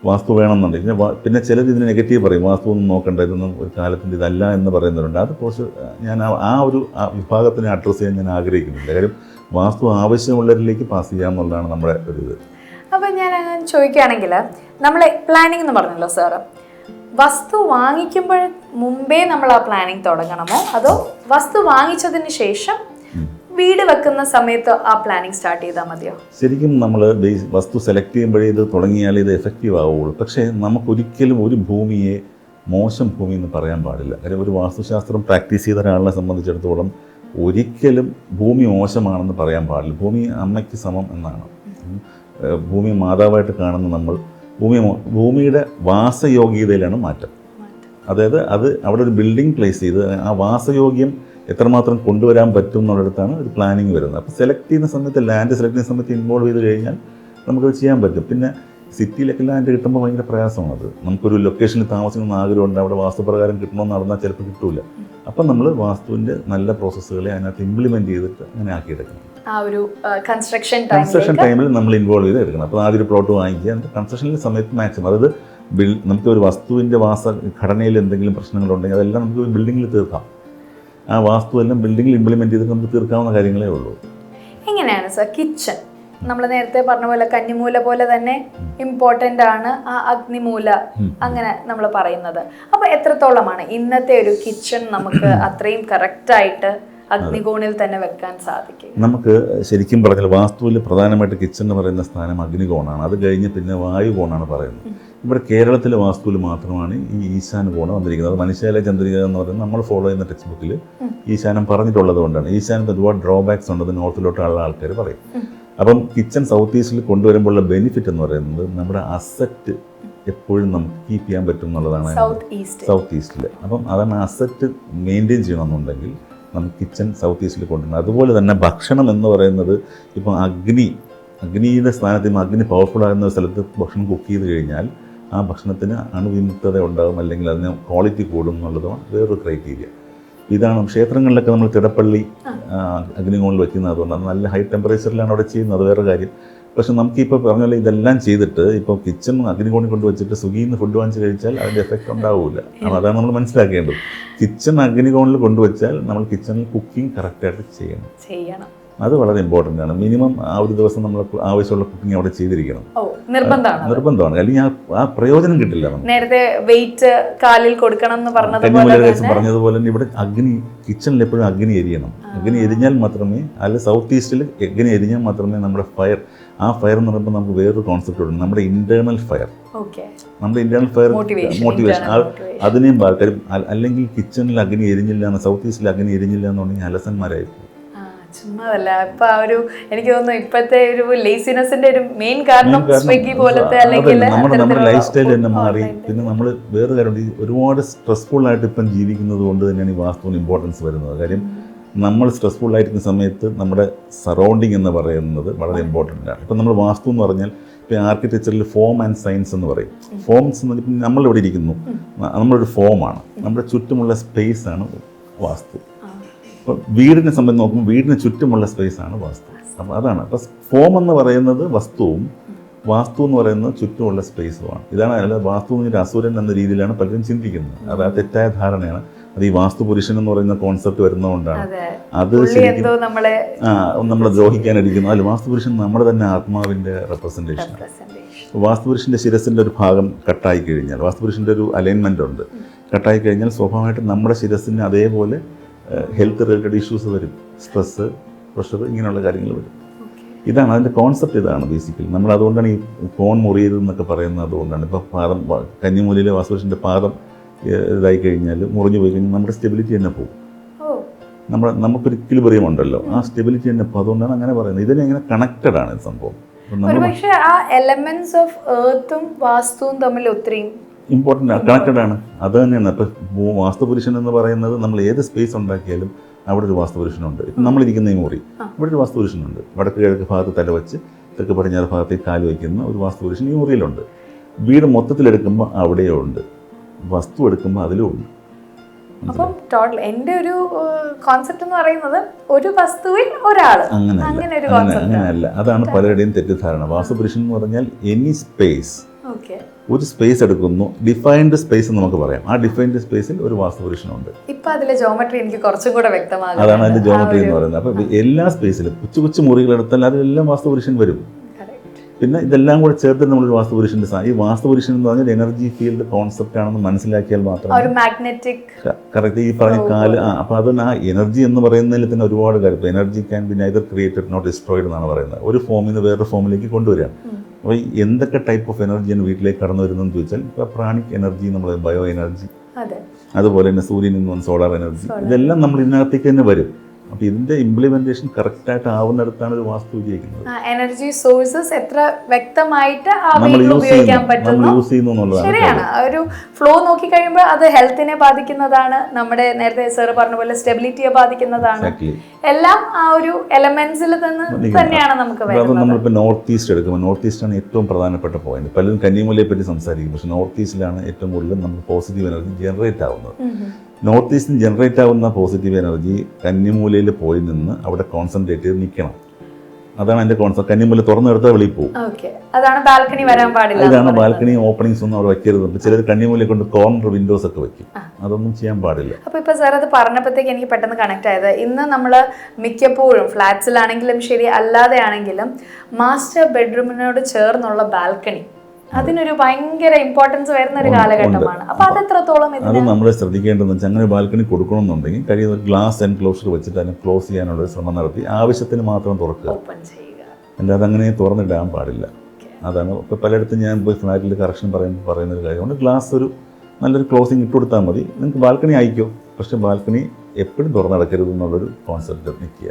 വാസ്തു വേണമെന്നുണ്ട്. പിന്നെ പിന്നെ ചിലർ ഇതിന് നെഗറ്റീവ് പറയും. വാസ്തു ഒന്നും നോക്കണ്ട ഇതൊന്നും ഒരു കാലത്തിന്റെ ഇതല്ല എന്ന് പറയുന്നവരുണ്ട്. അത് കുറച്ച് ഞാൻ ആ- ഒരു വിഭാഗത്തിനെ അഡ്രസ്സ് ചെയ്യാൻ ഞാൻ ആഗ്രഹിക്കുന്നില്ല കാര്യം വാസ്തു ആവശ്യമുള്ളവരിലേക്ക് പാസ് ചെയ്യാമെന്നുള്ളതാണ് നമ്മുടെ ഒരു ഇത്. അപ്പം ഞാൻ ചോദിക്കുകയാണെങ്കിൽ നമ്മൾ പ്ലാനിങ് എന്ന് പറഞ്ഞല്ലോ സാറ് വസ്തു വാങ്ങിക്കുമ്പോൾ മുമ്പേ നമ്മൾ ആ പ്ലാനിങ് തുടങ്ങണമോ? അതോ വസ്തു വാങ്ങിച്ചതിന് ശേഷം വീട് വെക്കുന്ന സമയത്ത് ആ പ്ലാനിങ് സ്റ്റാർട്ട് ചെയ്താൽ മതിയോ? ശരിക്കും നമ്മൾ വസ്തു സെലക്ട് ചെയ്യുമ്പോഴേ ഇത് തുടങ്ങിയാൽ ഇത് എഫക്റ്റീവ് ആവുകയുള്ളൂ. പക്ഷേ നമുക്കൊരിക്കലും ഒരു ഭൂമിയെ മോശം ഭൂമി എന്ന് പറയാൻ പാടില്ല. കാര്യം ഒരു വാസ്തുശാസ്ത്രം പ്രാക്ടീസ് ചെയ്ത ഒരാളെ സംബന്ധിച്ചിടത്തോളം ഒരിക്കലും ഭൂമി മോശമാണെന്ന് പറയാൻ പാടില്ല. ഭൂമി അമ്മയ്ക്ക് സമം എന്നാണ്. ഭൂമി മാതാവായിട്ട് കാണുന്ന നമ്മൾ ഭൂമി ഭൂമിയുടെ വാസയോഗ്യതയിലാണ് മാറ്റം. അതായത് അത് അവിടെ ഒരു ബിൽഡിംഗ് പ്ലേസ് ചെയ്ത് ആ വാസയോഗ്യം എത്രമാത്രം കൊണ്ടുവരാൻ പറ്റും എന്നുള്ളിടത്താണ് ഒരു പ്ലാനിങ് വരുന്നത്. അപ്പോൾ സെലക്ട് ചെയ്യുന്ന സമയത്ത് ലാൻഡ് സെലക്ട് ചെയ്യുന്ന സമയത്ത് ഇൻവോൾവ് ചെയ്ത് കഴിഞ്ഞാൽ നമുക്കത് ചെയ്യാൻ പറ്റും. പിന്നെ സിറ്റിയിലൊക്കെ ലാൻഡ് കിട്ടുമ്പോൾ ഭയങ്കര പ്രയാസമാണത്. അത് നമുക്കൊരു ലൊക്കേഷനിൽ താമസിക്കുന്ന ആഗ്രഹമുണ്ട്. അവിടെ വാസ്തുപ്രകാരം കിട്ടണമെന്ന് നടന്നാൽ ചിലപ്പോൾ കിട്ടൂല. അപ്പം നമ്മൾ വാസ്തുവിന്റെ നല്ല പ്രോസസ്സുകളെ അതിനകത്ത് ഇംപ്ലിമെന്റ് ചെയ്തിട്ട് അങ്ങനെ ആക്കിയെടുക്കണം. ആ ഒരു കൺസ്ട്രക്ഷൻ കൺസ്ട്രക്ഷൻ ടൈമിൽ നമ്മൾ ഇൻവോൾവ് ചെയ്ത് എടുക്കണം അപ്പോൾ ആദ്യം ഒരു പ്ലോട്ട് വാങ്ങിക്കുക. എന്നിട്ട് കൺസ്ട്രക്ഷനിലെ സമയത്ത് മാക്സിമം അതായത് ബിൽ നമുക്ക് ഒരു വസ്തുവിന്റെ വാസ ഘടനയിൽ എന്തെങ്കിലും പ്രശ്നങ്ങളുണ്ടെങ്കിൽ അതെല്ലാം നമുക്ക് ബിൽഡിങ്ങിൽ തീർക്കാം. ആ വാസ്തു എല്ലാം ബിൽഡിങ്ങിൽ ഇംപ്ലിമെന്റ് ചെയ്ത് നമുക്ക് തീർക്കാവുന്ന കാര്യങ്ങളേ ഉള്ളൂ. എങ്ങനെയാണ് സർ കിച്ചൺ നമ്മൾ നേരത്തെ പറഞ്ഞ പോലെ കന്നിമൂല പോലെ തന്നെ ഇമ്പോർട്ടന്റ് ആണ് ആ അഗ്നിമൂല അങ്ങനെ നമ്മൾ പറയുന്നത്. അപ്പോൾ എത്രത്തോളമാണ് ഇന്നത്തെ ഒരു കിച്ചൺ നമുക്ക് അത്രയും കറക്റ്റായിട്ട് അഗ്നികോണിൽ തന്നെ വെക്കാൻ സാധിക്കും? നമുക്ക് ശരിക്കും പറഞ്ഞാൽ വാസ്തുവിൽ പ്രധാനമായിട്ട് കിച്ചൺ എന്ന് പറയുന്ന സ്ഥാനം അഗ്നികോണാണ്. അത് കഴിഞ്ഞ് പിന്നെ വായുകോണാണ് പറയുന്നത്. ഇവിടെ കേരളത്തിലെ വാസ്തുവിൽ മാത്രമാണ് ഈ ഈശാന കോണം വന്നിരിക്കുന്നത്. അത് മനുഷ്യയിലെ ചന്ദ്രിക എന്ന് പറയുന്നത് നമ്മൾ ഫോളോ ചെയ്യുന്ന ടെക്സ്റ്റ് ബുക്കിൽ ഈശാനം പറഞ്ഞിട്ടുള്ളത് കൊണ്ടാണ്. ഈശാനത്ത് ഒരുപാട് ഡ്രോബാക്സ് ഉണ്ടെന്ന് നോർത്തിലോട്ടുള്ള ആൾക്കാർ പറയും. അപ്പം കിച്ചൺ സൗത്ത് ഈസ്റ്റിൽ കൊണ്ടുവരുമ്പോഴുള്ള ബെനിഫിറ്റ് എന്ന് പറയുന്നത് നമ്മുടെ അസറ്റ് എപ്പോഴും നമുക്ക് കീപ്പ് ചെയ്യാൻ പറ്റും എന്നുള്ളതാണ് സൗത്ത് ഈസ്റ്റ് സൗത്ത് ഈസ്റ്റിൽ അപ്പം അതാണ് അസറ്റ് മെയിന്റെയിൻ ചെയ്യണമെന്നുണ്ടെങ്കിൽ നമുക്ക് കിച്ചൺ സൗത്ത് ഈസ്റ്റിൽ കൊണ്ടുവരണം. അതുപോലെ തന്നെ ഭക്ഷണം എന്ന് പറയുന്നത് ഇപ്പം അഗ്നി അഗ്നിയുടെ സ്ഥാനത്ത് അഗ്നി പവർഫുൾ ആകുന്ന സ്ഥലത്ത് ഭക്ഷണം കുക്ക് ചെയ്ത് കഴിഞ്ഞാൽ ആ ഭക്ഷണത്തിന് അണുവിമുക്തത ഉണ്ടാകും അല്ലെങ്കിൽ അതിന് ക്വാളിറ്റി കൂടും എന്നുള്ളതാണ് വേറൊരു ക്രൈറ്റീരിയ ഇതാണ് ക്ഷേത്രങ്ങളിലൊക്കെ നമ്മൾ തിടപ്പള്ളി അഗ്നികോണിൽ വയ്ക്കുന്നത് അതുകൊണ്ട് അത് നല്ല ഹൈ ടെമ്പറേച്ചറിലാണ് അവിടെ ചെയ്യുന്നത്. അത് വേറെ കാര്യം. പക്ഷെ നമുക്കിപ്പോൾ പറഞ്ഞ പോലെ ഇതെല്ലാം ചെയ്തിട്ട് ഇപ്പോൾ കിച്ചൺ അഗ്നികോണിൽ കൊണ്ട് വെച്ചിട്ട് സുഖിയിൽ നിന്ന് ഫുഡ് വാങ്ങിച്ച് കഴിച്ചാൽ അതിന്റെ എഫക്റ്റ് ഉണ്ടാവില്ല അപ്പോൾ അതാണ് നമ്മൾ മനസ്സിലാക്കേണ്ടത്. കിച്ചൺ അഗ്നികോണിൽ കൊണ്ടുവച്ചാൽ നമ്മൾ കിച്ചണിൽ കുക്കിംഗ് കറക്റ്റായിട്ട് ചെയ്യണം. ചെയ്യണം. അത് വളരെ ഇമ്പോർട്ടന്റ് ആണ്. മിനിമം ആ ഒരു ദിവസം നമ്മൾ ആവശ്യമുള്ള കുക്കിംഗ് അവിടെ ചെയ്തിരിക്കണം. നിർബന്ധമാണ്. നിർബന്ധമാണ്. അല്ലെങ്കിൽ ആ ആ പ്രയോജനം കിട്ടില്ല നേരത്തെ വെയിറ്റ് കാലിൽ കൊടുക്കണം എന്ന് പറഞ്ഞതുപോലെ പറഞ്ഞതുപോലെ തന്നെ ഇവിടെ അഗ്നി കിച്ചണിൽ എപ്പോഴും അഗ്നി എരിയണം. അഗ്നി എരിഞ്ഞാൽ മാത്രമേ അല്ല സൗത്ത് ഈസ്റ്റിൽ അഗ്നി എരിഞ്ഞാൽ മാത്രമേ നമ്മുടെ ഫയർ ആ ഫയർ എന്ന് പറയുമ്പോൾ നമുക്ക് വേറൊരു കോൺസെപ്റ്റ് ഉണ്ട് നമ്മുടെ ഇന്റേണൽ ഫയർ നമ്മുടെ ഇന്റേണൽ ഫയർ മോട്ടിവേഷൻ. അതിനെയും കാര്യം അല്ലെങ്കിൽ കിച്ചണിൽ അഗ്നി എരിഞ്ഞില്ല എന്ന് സൗത്ത് ഈസ്റ്റിൽ അഗ്നി എരിഞ്ഞില്ല എന്നുണ്ടെങ്കിൽ അലസന്മാരായി പോകും ആ, ചുമ്മാതല്ല. ഇപ്പൊ ആ ഒരു എനിക്ക് തോന്നുന്നു ഇപ്പോഴത്തെ ഒരു ലേസിനെസിന്റെ ഒരു മെയിൻ കാരണം സ്വിഗ്ഗി പോലത്തെ അല്ലെങ്കിൽ നമ്മുടെ നമ്മുടെ ലൈഫ് സ്റ്റൈൽ തന്നെ മാറി. പിന്നെ നമ്മൾ വേറെ കാര്യം ഒരുപാട് സ്ട്രെസ്ഫുൾ ആയിട്ട് ഇപ്പം ജീവിക്കുന്നത് കൊണ്ട് തന്നെയാണ് ഈ വാസ്തുവിന് ഇമ്പോർട്ടൻസ് വരുന്നത്. കാര്യം നമ്മൾ സ്ട്രെസ്ഫുൾ ആയിരിക്കുന്ന സമയത്ത് നമ്മുടെ സറൗണ്ടിങ് എന്ന് പറയുന്നത് വളരെ ഇമ്പോർട്ടന്റ് ആണ്. ഇപ്പം നമ്മൾ വാസ്തു എന്ന് പറഞ്ഞാൽ ഇപ്പം ആർക്കിടെക്ചറിൽ ഫോം ആൻഡ് സയൻസ് എന്ന് പറയും. ഫോംസ് എന്ന് പറഞ്ഞാൽ നമ്മളിവിടെ ഇരിക്കുന്നു. നമ്മളൊരു ഫോമാണ് നമ്മുടെ ചുറ്റുമുള്ള സ്പേസ് ആണ് വാസ്തു. അപ്പോൾ വീടിനെ സംബന്ധിച്ച് നോക്കുമ്പോൾ വീടിന് ചുറ്റുമുള്ള സ്പേസാണ് ആണ് വാസ്തു. അപ്പോൾ അതാണ്. അപ്പോൾ ഫോം എന്ന് പറയുന്നത് വസ്തുവും വാസ്തു എന്ന് പറയുന്നത് ചുറ്റുമുള്ള സ്പേസുമാണ് ഇതാണ് അല്ലാതെ വാസ്തു ഒരു അസുരൻ എന്ന രീതിയിലാണ് പലരും ചിന്തിക്കുന്നത്. അത് ആ തെറ്റായ ധാരണയാണ്. അത് ഈ വാസ്തു പുരുഷൻ എന്ന് പറയുന്ന കോൺസെപ്റ്റ് വരുന്നതുകൊണ്ടാണ് അതെ. ശരിക്കും ആ നമ്മളെ ദ്രോഹിക്കാനിരിക്കുന്നു അല്ല വാസ്തു പുരുഷൻ നമ്മുടെ തന്നെ ആത്മാവിന്റെ റെപ്രസെന്റേഷൻ വാസ്തു പുരുഷന്റെ ശിരസിന്റെ ഒരു ഭാഗം കട്ടായി കഴിഞ്ഞാൽ വാസ്തു പുരുഷന്റെ ഒരു അലൈൻമെന്റ് ഉണ്ട്. കട്ടായി കഴിഞ്ഞാൽ സ്വാഭാവികമായിട്ടും നമ്മുടെ ശിരസിന് അതേപോലെ ഹെൽത്ത് റിലേറ്റഡ് ഇഷ്യൂസ് വരും. സ്ട്രെസ്സ് പ്രഷർ ഇങ്ങനെയുള്ള കാര്യങ്ങൾ വരും. ഇതാണ് അതിന്റെ കോൺസെപ്റ്റ് ഇതാണ് ബേസിക്കലി നമ്മൾ അതുകൊണ്ടാണ് ഈ കോൺ മുറിയരുത് എന്നൊക്കെ പറയുന്നത് അതുകൊണ്ടാണ്. ഇപ്പോൾ പാദം കഞ്ഞിമൂലയിലെ വാസുപക്ഷന്റെ പാദം ഇതായി കഴിഞ്ഞാൽ മുറിഞ്ഞു പോയി കഴിഞ്ഞാൽ നമ്മുടെ സ്റ്റെബിലിറ്റി തന്നെ പോകും. നമ്മുടെ നമുക്കൊരു ഇക്വിലിബ്രിയം ഉണ്ടല്ലോ ആ സ്റ്റെബിലിറ്റി തന്നെ പോകും. അതുകൊണ്ടാണ് അങ്ങനെ പറയുന്നത്. ഇതിനെ ഇങ്ങനെ കണക്റ്റഡ് ആണ് സംഭവം. പക്ഷേ ആ എലമെന്റ്സ് ഓഫ് ഏർത്തും വാസ്തുവും തമ്മിൽ ഒത്തിരി ഇമ്പോർട്ടന്റ് കണക്റ്റഡ് ആണ്. അത് തന്നെയാണ്. ഇപ്പോൾ വാസ്തുപുരുഷൻ എന്ന് പറയുന്നത് നമ്മൾ ഏത് സ്പേസ് ഉണ്ടാക്കിയാലും അവിടെ ഒരു വാസ്തുപുരുഷനുണ്ട്. ഇപ്പം നമ്മളിരിക്കുന്ന ഈ മുറി ഇവിടെ ഒരു വാസ്തുപുരുഷനുണ്ട്. വടക്ക് കിഴക്ക് ഭാഗത്ത് തല വെച്ച് തെക്ക് പടിഞ്ഞാറ് ഭാഗത്തേക്ക് കാൽ വയ്ക്കുന്ന ഒരു വാസ്തുപുരുഷൻ ഈ മുറിയിലുണ്ട്. വീട് മൊത്തത്തിലെടുക്കുമ്പോൾ അവിടെയും ഉണ്ട്. വസ്തു എടുക്കുമ്പോൾ അതിലും ഉണ്ട്. അപ്പം ടോട്ടൽ എന്റെ ഒരു കോൺസെപ്റ്റ് എന്ന് പറയുന്നത് ഒരു വസ്തുവിൽ ഒരാൾ അങ്ങനെ അങ്ങനെയല്ല. അതാണ് പലരുടെയും തെറ്റിദ്ധാരണ. വാസ്തുപുരുഷൻ എന്ന് പറഞ്ഞാൽ എനി സ്പേസ് ഓക്കെ ഒരു സ്പേസ് എടുക്കുന്നു. ഡിഫൈൻഡ് സ്പേസ് എന്ന് നമുക്ക് പറയാം. ആ ഡിഫൈൻഡ് സ്പേസിൽ ഒരു വാസ്തുപുരുഷനുണ്ട് ഇപ്പൊ അതിലെ ജോമെട്രി എനിക്ക് കുറച്ചും കൂടെ വ്യക്തമാകും അതാണ് അതിന്റെ ജോമെട്രി എന്ന് പറയുന്നത്. അപ്പൊ എല്ലാ സ്പേസിലും കൊച്ചു കൊച്ചു മുറികൾ എടുത്താൽ അതിലെല്ലാം വാസ്തുപുരുഷൻ വരും. പിന്നെ ഇതെല്ലാം കൂടെ ചേർത്ത് നമ്മൾ വാസ്തുപുരുഷന്റെ ഈ വാസ്തുപുരുഷൻ എന്ന് പറഞ്ഞാൽ എനർജി ഫീൽഡ് കോൺസെപ്റ്റ് ആണെന്ന് മനസ്സിലാക്കിയാൽ മാത്രമേ ഒരു മാഗ്നറ്റിക് കറക്റ്റ് ഈ പറഞ്ഞ കാൽ ആ അപ്പോൾ അത് ആ എനർജി എന്ന് പറയുന്നതിൽ തന്നെ ഒരുപാട് കാര്യം. Energy can be neither created not destroyed എന്നാണ് പറയുന്നത്. ഒരു ഫോമിൽ നിന്ന് വേറൊരു ഫോമിലേക്ക് കൊണ്ടുവരികയാണ്. അപ്പോൾ എന്തൊക്കെ ടൈപ്പ് ഓഫ് എനർജിയാണ് വീട്ടിലേക്ക് കടന്നു വരുന്നതെന്ന് ചോദിച്ചാൽ ഇപ്പോൾ പ്രാണിക് എനർജി നമ്മൾ ബയോ എനർജി അതെ. അതുപോലെ തന്നെ സൂര്യനിൽ നിന്ന് സോളാർ എനർജി ഇതെല്ലാം നമ്മൾ ഇതിനകത്തേക്ക് തന്നെ വരും. അപ്പോൾ ഇംപ്ലിമെന്റേഷൻ ഇംപ്ലിമെന്റേഷൻ കറക്റ്റായിട്ട് ആവുന്നിടത്താണ് ഒരു വാസ്തു വിജയിക്കുന്നത് എനർജി സോഴ്സസ് എത്ര വ്യക്തമായിട്ട് ഉപയോഗിക്കാൻ പറ്റുന്നു? ശരിയാണ്. ഒരു ഫ്ലോ നോക്കി കഴിയുമ്പോൾ അത് ഹെൽത്തിനെ ബാധിക്കുന്നതാണ്. നമ്മുടെ നേരത്തെ സാർ പറഞ്ഞ പോലെ സ്റ്റെബിലിറ്റിയെ ബാധിക്കുന്നതാണ്. എല്ലാം ആ ഒരു എലമെന്റ്സിൽ നിന്ന് തന്നെയാണ് നമുക്ക് നമ്മളിപ്പോൾ നോർത്ത് ഈസ്റ്റ് എടുക്കുമ്പോൾ നോർത്ത് ഈസ്റ്റ് ആണ് ഏറ്റവും പ്രധാനപ്പെട്ട പോയിന്റ് പലരും കന്നിമൂലയെ പറ്റി സംസാരിക്കും. പക്ഷെ നോർത്ത് ഈസ്റ്റിലാണ് ഏറ്റവും കൂടുതൽ നമുക്ക് പോസിറ്റീവ് എനർജി ജനറേറ്റ് ആവുന്നത്. നോർത്ത് ഈസ്റ്റിൽ ജനറേറ്റ് ആവുന്ന പോസിറ്റീവ് എനർജി കന്നിമൂലയിൽ പോയി നിന്ന് അവിടെ കോൺസെൻട്രേറ്റ് ചെയ്ത് നിൽക്കണം അതാണ് എന്റെ കോൺസെപ്റ്റ് കന്നിമൂല തുറന്നെടുത്താൽ വെളിയിൽ പോകും. അതാണ് ബാൽക്കണി വരാൻ പാടില്ല ഇതാണ് ബാൽക്കണി ഓപ്പണിങ്സ് ഒന്നും അവിടെ വെക്കരുത് ചിലർ കന്നിമൂല കൊണ്ട് കോർണർ വിൻഡോസ് ഒക്കെ വെക്കും. അതൊന്നും ചെയ്യാൻ പാടില്ല. അപ്പൊ ഇപ്പൊ സാർ അത് പറഞ്ഞപ്പോഴത്തേക്ക് എനിക്ക് പെട്ടെന്ന് കണക്ട് ആയത്. ഇന്ന് നമ്മൾ മിക്കപ്പോഴും ഫ്ലാറ്റ്സിലാണെങ്കിലും ശരി അല്ലാതെ ആണെങ്കിലും മാസ്റ്റർ ബെഡ്റൂമിനോട് ചേർന്നുള്ള ബാൽക്കണി അതിനൊരു ഭയങ്കര ഇമ്പോർട്ടൻസ് വരുന്ന ഒരു കാലഘട്ടമാണ്. അപ്പൊ അത് എത്രത്തോളം അത് നമ്മൾ ശ്രദ്ധിക്കേണ്ടതെന്ന് വെച്ചാൽ അങ്ങനെ ബാൽക്കണി കൊടുക്കണമെന്നുണ്ടെങ്കിൽ കഴിയുന്ന ഗ്ലാസ് എൻക്ലോഷർ വെച്ചിട്ട് അതിനെ ക്ലോസ് ചെയ്യാനുള്ള ഒരു ശ്രമം നടത്തി ആവശ്യത്തിന് മാത്രം തുറക്കുക. അല്ലാതെ അങ്ങനെ തുറന്നിടാൻ പാടില്ല. അതാണ്. ഇപ്പോൾ പലയിടത്തും ഞാൻ പോയി ഫ്ലാറ്റിൽ കറക്ഷൻ പറയുമ്പോൾ പറയുന്ന ഒരു കാര്യമാണ് ഗ്ലാസ് ഒരു നല്ലൊരു ക്ലോസിങ് ഇട്ട് കൊടുത്താൽ മതി. നിങ്ങൾക്ക് ബാൽക്കണി അയക്കോ. പക്ഷേ ബാൽക്കണി എപ്പോഴും തുറന്നടക്കരുത് എന്നുള്ളൊരു കോൺസെപ്റ്റ് നിൽക്കുക.